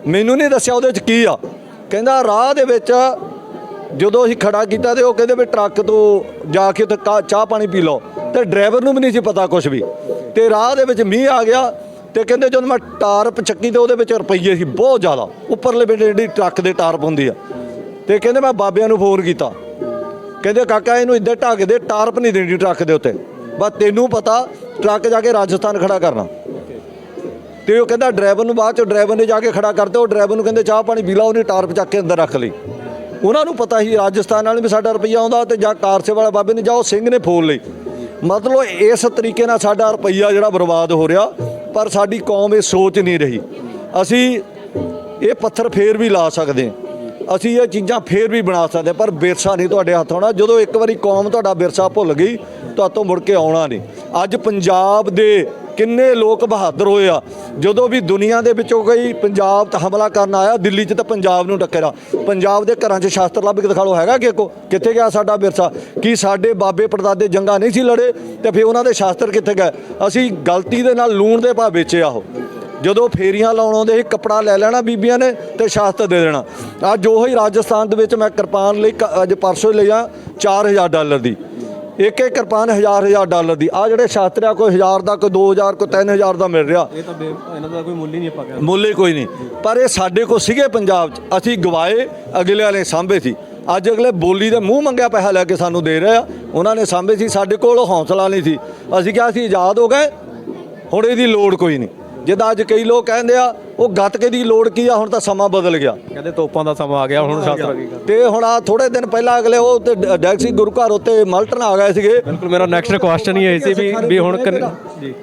ਮੈਨੂੰ ਨਹੀਂ ਦੱਸਿਆ ਉਹਦੇ ਵਿੱਚ ਕੀ ਆ। ਕਹਿੰਦਾ ਰਾਹ ਦੇ ਵਿੱਚ ਜਦੋਂ ਅਸੀਂ ਖੜਾ ਕੀਤਾ ਤੇ ਉਹ ਕਹਿੰਦੇ ਵੀ ਟਰੱਕ ਤੋਂ ਜਾ ਕੇ ਉੱਥੇ ਕਾ- ਚਾਹ ਪਾਣੀ ਪੀ ਲਓ। ਤੇ ਡਰਾਈਵਰ ਨੂੰ ਵੀ ਨਹੀਂ ਸੀ ਪਤਾ ਕੁਝ ਵੀ। ਤੇ ਰਾਹ ਦੇ ਵਿੱਚ ਮੀਂਹ ਆ ਗਿਆ ਤੇ ਕਹਿੰਦੇ ਜਦੋਂ ਮੈਂ ਟਾਰਪ ਚੱਕੀ ਤੇ ਉਹਦੇ ਵਿੱਚ ਰੁਪਈਏ ਸੀ ਬਹੁਤ ਜ਼ਿਆਦਾ। ਉੱਪਰਲੇ ਬੇਟੇ ਜਿਹੜੀ ਟਰੱਕ ਦੇ ਟਾਰਪ ਹੁੰਦੀ ਆ। ਤੇ ਕਹਿੰਦੇ ਮੈਂ ਬਾਬਿਆਂ ਨੂੰ ਫੋਨ ਕੀਤਾ। ਕਹਿੰਦੇ, ਕਾਕਾ, ਇਹਨੂੰ ਇੱਧਰ ਢੱਕ ਦੇ, ਟਾਰਪ ਨਹੀਂ ਦੇਣੀ ਟਰੱਕ ਦੇ ਉੱਤੇ। ਬਸ ਤੈਨੂੰ ਪਤਾ, ਟਰੱਕ ਜਾ ਕੇ ਰਾਜਸਥਾਨ ਖੜਾ ਕਰਨਾ। ਤੇ ਉਹ ਕਹਿੰਦਾ, ਡਰਾਈਵਰ ਨੂੰ ਬਾਅਦ ਚ ਡਰਾਈਵਰ ਨੇ ਜਾ ਕੇ ਖੜਾ ਕਰਤਾ, ਉਹ ਡਰਾਈਵਰ ਨੂੰ ਕਹਿੰਦੇ, ਚਾਹ ਪਾਣੀ ਪੀ ਲਾ, ਉਹਨੇ ਟਾਰਪ ਚੱਕ ਕੇ ਅੰਦਰ ਰੱਖ ਲਈ। ਉਹਨਾਂ ਨੂੰ ਪਤਾ ਸੀ, ਰਾਜਸਥਾਨ ਵਾਲੇ ਵੀ ਸਾਡਾ ਰੁਪਈਆ ਆਉਂਦਾ ਤੇ ਜਾਂ ਕਾਰ ਸੇਵਾ ਵਾਲਾ ਬਾਬੇ ਨੇ ਜਾ ਉਹ ਸਿੰਘ ਨੇ ਫੋਨ ਲਈ। ਮਤਲਬ ਇਸ ਤਰੀਕੇ ਨਾਲ ਸਾਡਾ ਰੁਪਈਆ ਜਿਹੜਾ ਬਰਬਾਦ ਹੋ ਰਿਹਾ ਪਰ ਸਾਡੀ ਕੌਮ ਇਹ ਸੋਚ ਨਹੀਂ ਰਹੀ। ਅਸੀਂ ਇਹ ਪੱਥਰ ਫੇਰ ਵੀ ਲਾ ਸਕਦੇ ਅਸੀਂ ਇਹ ਚੀਜ਼ਾਂ ਫੇਰ ਵੀ ਬਣਾ ਸਕਦੇ ਹਾਂ, ਪਰ ਵਿਰਸਾ ਨਹੀਂ ਤੁਹਾਡੇ ਹੱਥ ਆਉਣਾ। ਜਦੋਂ ਇੱਕ ਵਾਰੀ ਕੌਮ ਤੁਹਾਡਾ ਵਿਰਸਾ ਭੁੱਲ ਗਈ ਤੁਹਾਤੋਂ ਮੁੜ ਕੇ ਆਉਣਾ ਨਹੀਂ। ਅੱਜ ਪੰਜਾਬ ਦੇ ਕਿੰਨੇ ਲੋਕ ਬਹਾਦਰ ਹੋਏ ਆ। ਜਦੋਂ ਵੀ ਦੁਨੀਆ ਦੇ ਵਿੱਚੋਂ ਕੋਈ ਪੰਜਾਬ ਤੇ ਹਮਲਾ ਕਰਨ ਆਇਆ, ਦਿੱਲੀ 'ਚ ਤਾਂ ਪੰਜਾਬ ਨੂੰ ਟੱਕਰਿਆ ਪੰਜਾਬ ਦੇ ਘਰਾਂ 'ਚ ਸ਼ਾਸਤਰ ਲੱਭ ਕੇ ਦਿਖਾ ਲਓ ਹੈਗਾ ਕਿ ਕੋ ਕਿੱਥੇ ਗਿਆ ਸਾਡਾ ਵਿਰਸਾ? ਕੀ ਸਾਡੇ ਬਾਬੇ ਪੜਦਾਦੇ ਜੰਗਾਂ ਨਹੀਂ ਸੀ ਲੜੇ? ਤੇ ਫਿਰ ਉਹਨਾਂ ਦੇ ਸ਼ਾਸਤਰ ਕਿੱਥੇ ਗਏ? ਅਸੀਂ ਗਲਤੀ ਦੇ ਨਾਲ ਲੂਣ ਦੇ ਭਾਅ ਵੇਚਿਆ ਉਹ। ਜਦੋਂ ਫੇਰੀਆਂ ਲਾਉਣ ਆਉਂਦੇ ਸੀ, ਕੱਪੜਾ ਲੈ ਲੈਣਾ ਬੀਬੀਆਂ ਨੇ ਤੇ ਸ਼ਾਸਤਰ ਦੇ ਦੇਣਾ। ਅੱਜ ਉਹੀ ਰਾਜਸਥਾਨ ਦੇ ਵਿੱਚ ਮੈਂ ਕਿਰਪਾਨ ਲਈ ਕ- ਅੱਜ ਪਰਸੋਂ ਹੀ ਲਿਆ 4000 ਡਾਲਰ ਦੀ। ਇੱਕ ਇੱਕ ਕਿਰਪਾਨ ਹਜ਼ਾਰ ਹਜ਼ਾਰ ਡਾਲਰ ਦੀ। ਆ ਜਿਹੜੇ ਸ਼ਾਸਤਰ ਆ ਕੋਈ 1000 ਦਾ ਕੋਈ 2000 ਕੋਈ 3000 ਦਾ ਮਿਲ ਰਿਹਾ। ਇਹ ਤਾਂ ਇਹਨਾਂ ਦਾ ਕੋਈ ਮੁੱਲ ਹੀ ਨਹੀਂ ਆਪਾਂ ਕਹਿੰਦੇ ਮੁੱਲ ਹੀ ਕੋਈ ਨਹੀਂ। ਪਰ ਇਹ ਸਾਡੇ ਕੋਲ ਸੀਗੇ ਪੰਜਾਬ 'ਚ। ਅਸੀਂ ਗਵਾਏ ਅਗਲੇ ਵਾਲੇ ਸਾਂਭੇ ਸੀ। ਅੱਜ ਅਗਲੇ ਬੋਲੀ ਦੇ ਮੂੰਹ ਮੰਗਿਆ ਪੈਸਾ ਲੈ ਕੇ ਸਾਨੂੰ ਦੇ ਰਹੇ ਆ। ਉਹਨਾਂ ਨੇ ਸਾਂਭੇ ਸੀ। ਸਾਡੇ ਕੋਲ ਹੌਸਲਾ ਨਹੀਂ ਸੀ। ਅਸੀਂ ਕਿਹਾ ਅਸੀਂ ਆਜ਼ਾਦ ਹੋ ਗਏ। ਹੁਣ ਇਹਦੀ ਲੋੜ ਕੋਈ ਨਹੀਂ। ਜਿੱਦਾਂ ਅੱਜ ਕਈ ਲੋਕ ਕਹਿੰਦੇ ਆ ਉਹ ਗੱਤਕੇ ਦੀ ਲੋੜ ਕੀ ਆ? ਹੁਣ ਤਾਂ ਸਮਾਂ ਬਦਲ ਗਿਆ। ਕਹਿੰਦੇ ਤੋਪਾਂ ਦਾ ਸਮਾਂ ਆ ਗਿਆ ਹੁਣ ਸ਼ਾਸਤਰ ਤੇ ਹੁਣ ਆ ਥੋੜੇ ਦਿਨ ਪਹਿਲਾਂ ਅਗਲੇ ਉਹ ਤੇ ਡੈਕਸੀ ਗੁਰੂ ਘਰ ਉੱਤੇ ਮਲਟਨ ਆ ਗਏ ਸੀਗੇ। ਬਿਲਕੁਲ ਮੇਰਾ ਨੈਕਸਟ ਕੁਐਸਚਨ ਹੀ ਇਹ ਸੀ ਵੀ ਵੀ ਹੁਣ ਜੀ।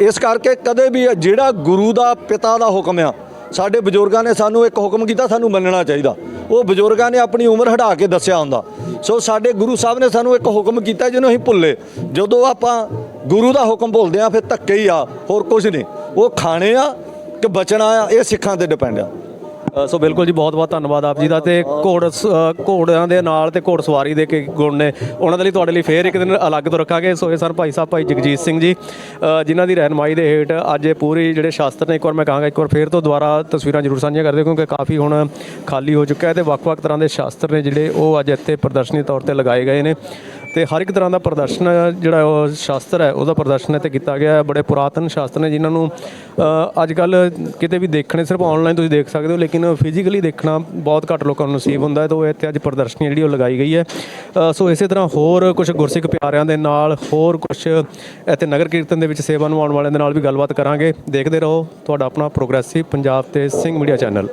ਇਸ ਕਰਕੇ ਕਦੇ ਵੀ ਜਿਹੜਾ ਗੁਰੂ ਦਾ ਪਿਤਾ ਦਾ ਹੁਕਮ ਆ ਸਾਡੇ ਬਜ਼ੁਰਗਾਂ ਨੇ ਸਾਨੂੰ ਇੱਕ ਹੁਕਮ ਕੀਤਾ, ਸਾਨੂੰ ਮੰਨਣਾ ਚਾਹੀਦਾ। ਉਹ ਬਜ਼ੁਰਗਾਂ ਨੇ ਆਪਣੀ ਉਮਰ ਹਟਾ ਕੇ ਦੱਸਿਆ ਹੁੰਦਾ। ਸੋ ਸਾਡੇ ਗੁਰੂ ਸਾਹਿਬ ਨੇ ਸਾਨੂੰ ਇੱਕ ਹੁਕਮ ਕੀਤਾ ਜਿਹਨੂੰ ਅਸੀਂ ਭੁੱਲੇ। ਜਦੋਂ ਆਪਾਂ ਗੁਰੂ ਦਾ ਹੁਕਮ ਭੁੱਲਦੇ ਆ ਫਿਰ ਧੱਕੇ ਹੀ ਆ, ਹੋਰ ਕੁਝ ਨਹੀਂ। ਉਹ ਖਾਣੇ ਆ ਕਿ ਬਚਣਾ ਆ, ਇਹ ਸਿੱਖਾਂ ਤੇ ਡਿਪੈਂਡ ਆ। ਸੋ ਬਿਲਕੁਲ ਜੀ ਬਹੁਤ ਬਹੁਤ ਧੰਨਵਾਦ ਆਪ ਜੀ ਦਾ ਤੇ ਘੋੜ ਸ- ਅ, ਘੋੜਿਆਂ ਦੇ ਨਾਲ ਤੇ ਘੋੜ ਸਵਾਰੀ ਦੇ ਕੇ ਗੁਣ ਨੇ। ਉਹਨਾਂ ਦੇ ਲਈ ਤੁਹਾਡੇ ਲਈ ਫੇਰ ਇੱਕ ਦਿਨ ਅਲੱਗ ਤੋਂ ਰੱਖਾਂਗੇ। ਸੋ ਇਹ ਸਨ ਭਾਈ ਸਾਹਿਬ ਭਾਈ ਜਗਜੀਤ ਸਿੰਘ ਜੀ ਜਿਨ੍ਹਾਂ ਦੀ ਰਹਿਨਮਾਈ ਦੇ ਹੇਠ ਅੱਜ ਇਹ ਪੂਰੀ ਜਿਹੜੇ ਸ਼ਾਸਤਰ ਨੇ ਇੱਕ ਵਾਰ ਮੈਂ ਕਹਾਂਗਾ ਇੱਕ ਵਾਰ ਫੇਰ ਤੋਂ ਦੁਬਾਰਾ ਤਸਵੀਰਾਂ ਜ਼ਰੂਰ ਸਾਂਝੀਆਂ ਕਰਦੇ ਕਿਉਂਕਿ ਕਾਫੀ ਹੁਣ ਖਾਲੀ ਹੋ ਚੁੱਕਾ ਹੈ ਤੇ ਵੱਖ-ਵੱਖ ਤਰ੍ਹਾਂ ਦੇ ਸ਼ਾਸਤਰ ਨੇ ਜਿਹੜੇ ਉਹ ਅੱਜ ਇੱਥੇ ਪ੍ਰਦਰਸ਼ਨੀ ਤੌਰ ਤੇ ਲਗਾਏ ਗਏ ਨੇ। ਤੇ ਹਰ ਇੱਕ ਤਰ੍ਹਾਂ ਦਾ ਪ੍ਰਦਰਸ਼ਨ ਜਿਹੜਾ ਉਹ ਸ਼ਾਸਤਰ ਹੈ, ਉਹਦਾ ਪ੍ਰਦਰਸ਼ਨ ਇੱਥੇ ਕੀਤਾ ਗਿਆ ਹੈ। ਬੜੇ ਪੁਰਾਤਨ ਸ਼ਾਸਤਰ ਨੇ ਜਿਨ੍ਹਾਂ ਨੂੰ ਅੱਜ ਕੱਲ ਕਿਤੇ ਵੀ ਦੇਖਣੇ, ਸਿਰਫ ਆਨਲਾਈਨ ਤੁਸੀਂ ਦੇਖ ਸਕਦੇ ਹੋ, ਲੇਕਿਨ ਫਿਜ਼ੀਕਲੀ ਦੇਖਣਾ ਬਹੁਤ ਘੱਟ ਲੋਕਾਂ ਨੂੰ ਨਸੀਬ ਹੁੰਦਾ ਹੈ ਤਾਂ ਉਹ ਇੱਥੇ ਅੱਜ ਪ੍ਰਦਰਸ਼ਨੀ ਜਿਹੜੀ ਉਹ ਲਗਾਈ ਗਈ ਹੈ। ਸੋ ਇਸੇ ਤਰ੍ਹਾਂ ਹੋਰ ਕੁਝ ਗੁਰਸਿੱਖ ਪਿਆਰਿਆਂ ਦੇ ਨਾਲ, ਹੋਰ ਕੁਝ ਇੱਥੇ ਨਗਰ ਕੀਰਤਨ ਦੇ ਵਿੱਚ ਸੇਵਾ ਨਿਭਾਉਣ ਵਾਲਿਆਂ ਦੇ ਨਾਲ ਵੀ ਗੱਲਬਾਤ ਕਰਾਂਗੇ। ਦੇਖਦੇ ਰਹੋ ਤੁਹਾਡਾ ਆਪਣਾ ਪ੍ਰੋਗਰੈਸਿਵ ਪੰਜਾਬ ਤੇ ਸਿੰਘ ਮੀਡੀਆ ਚੈਨਲ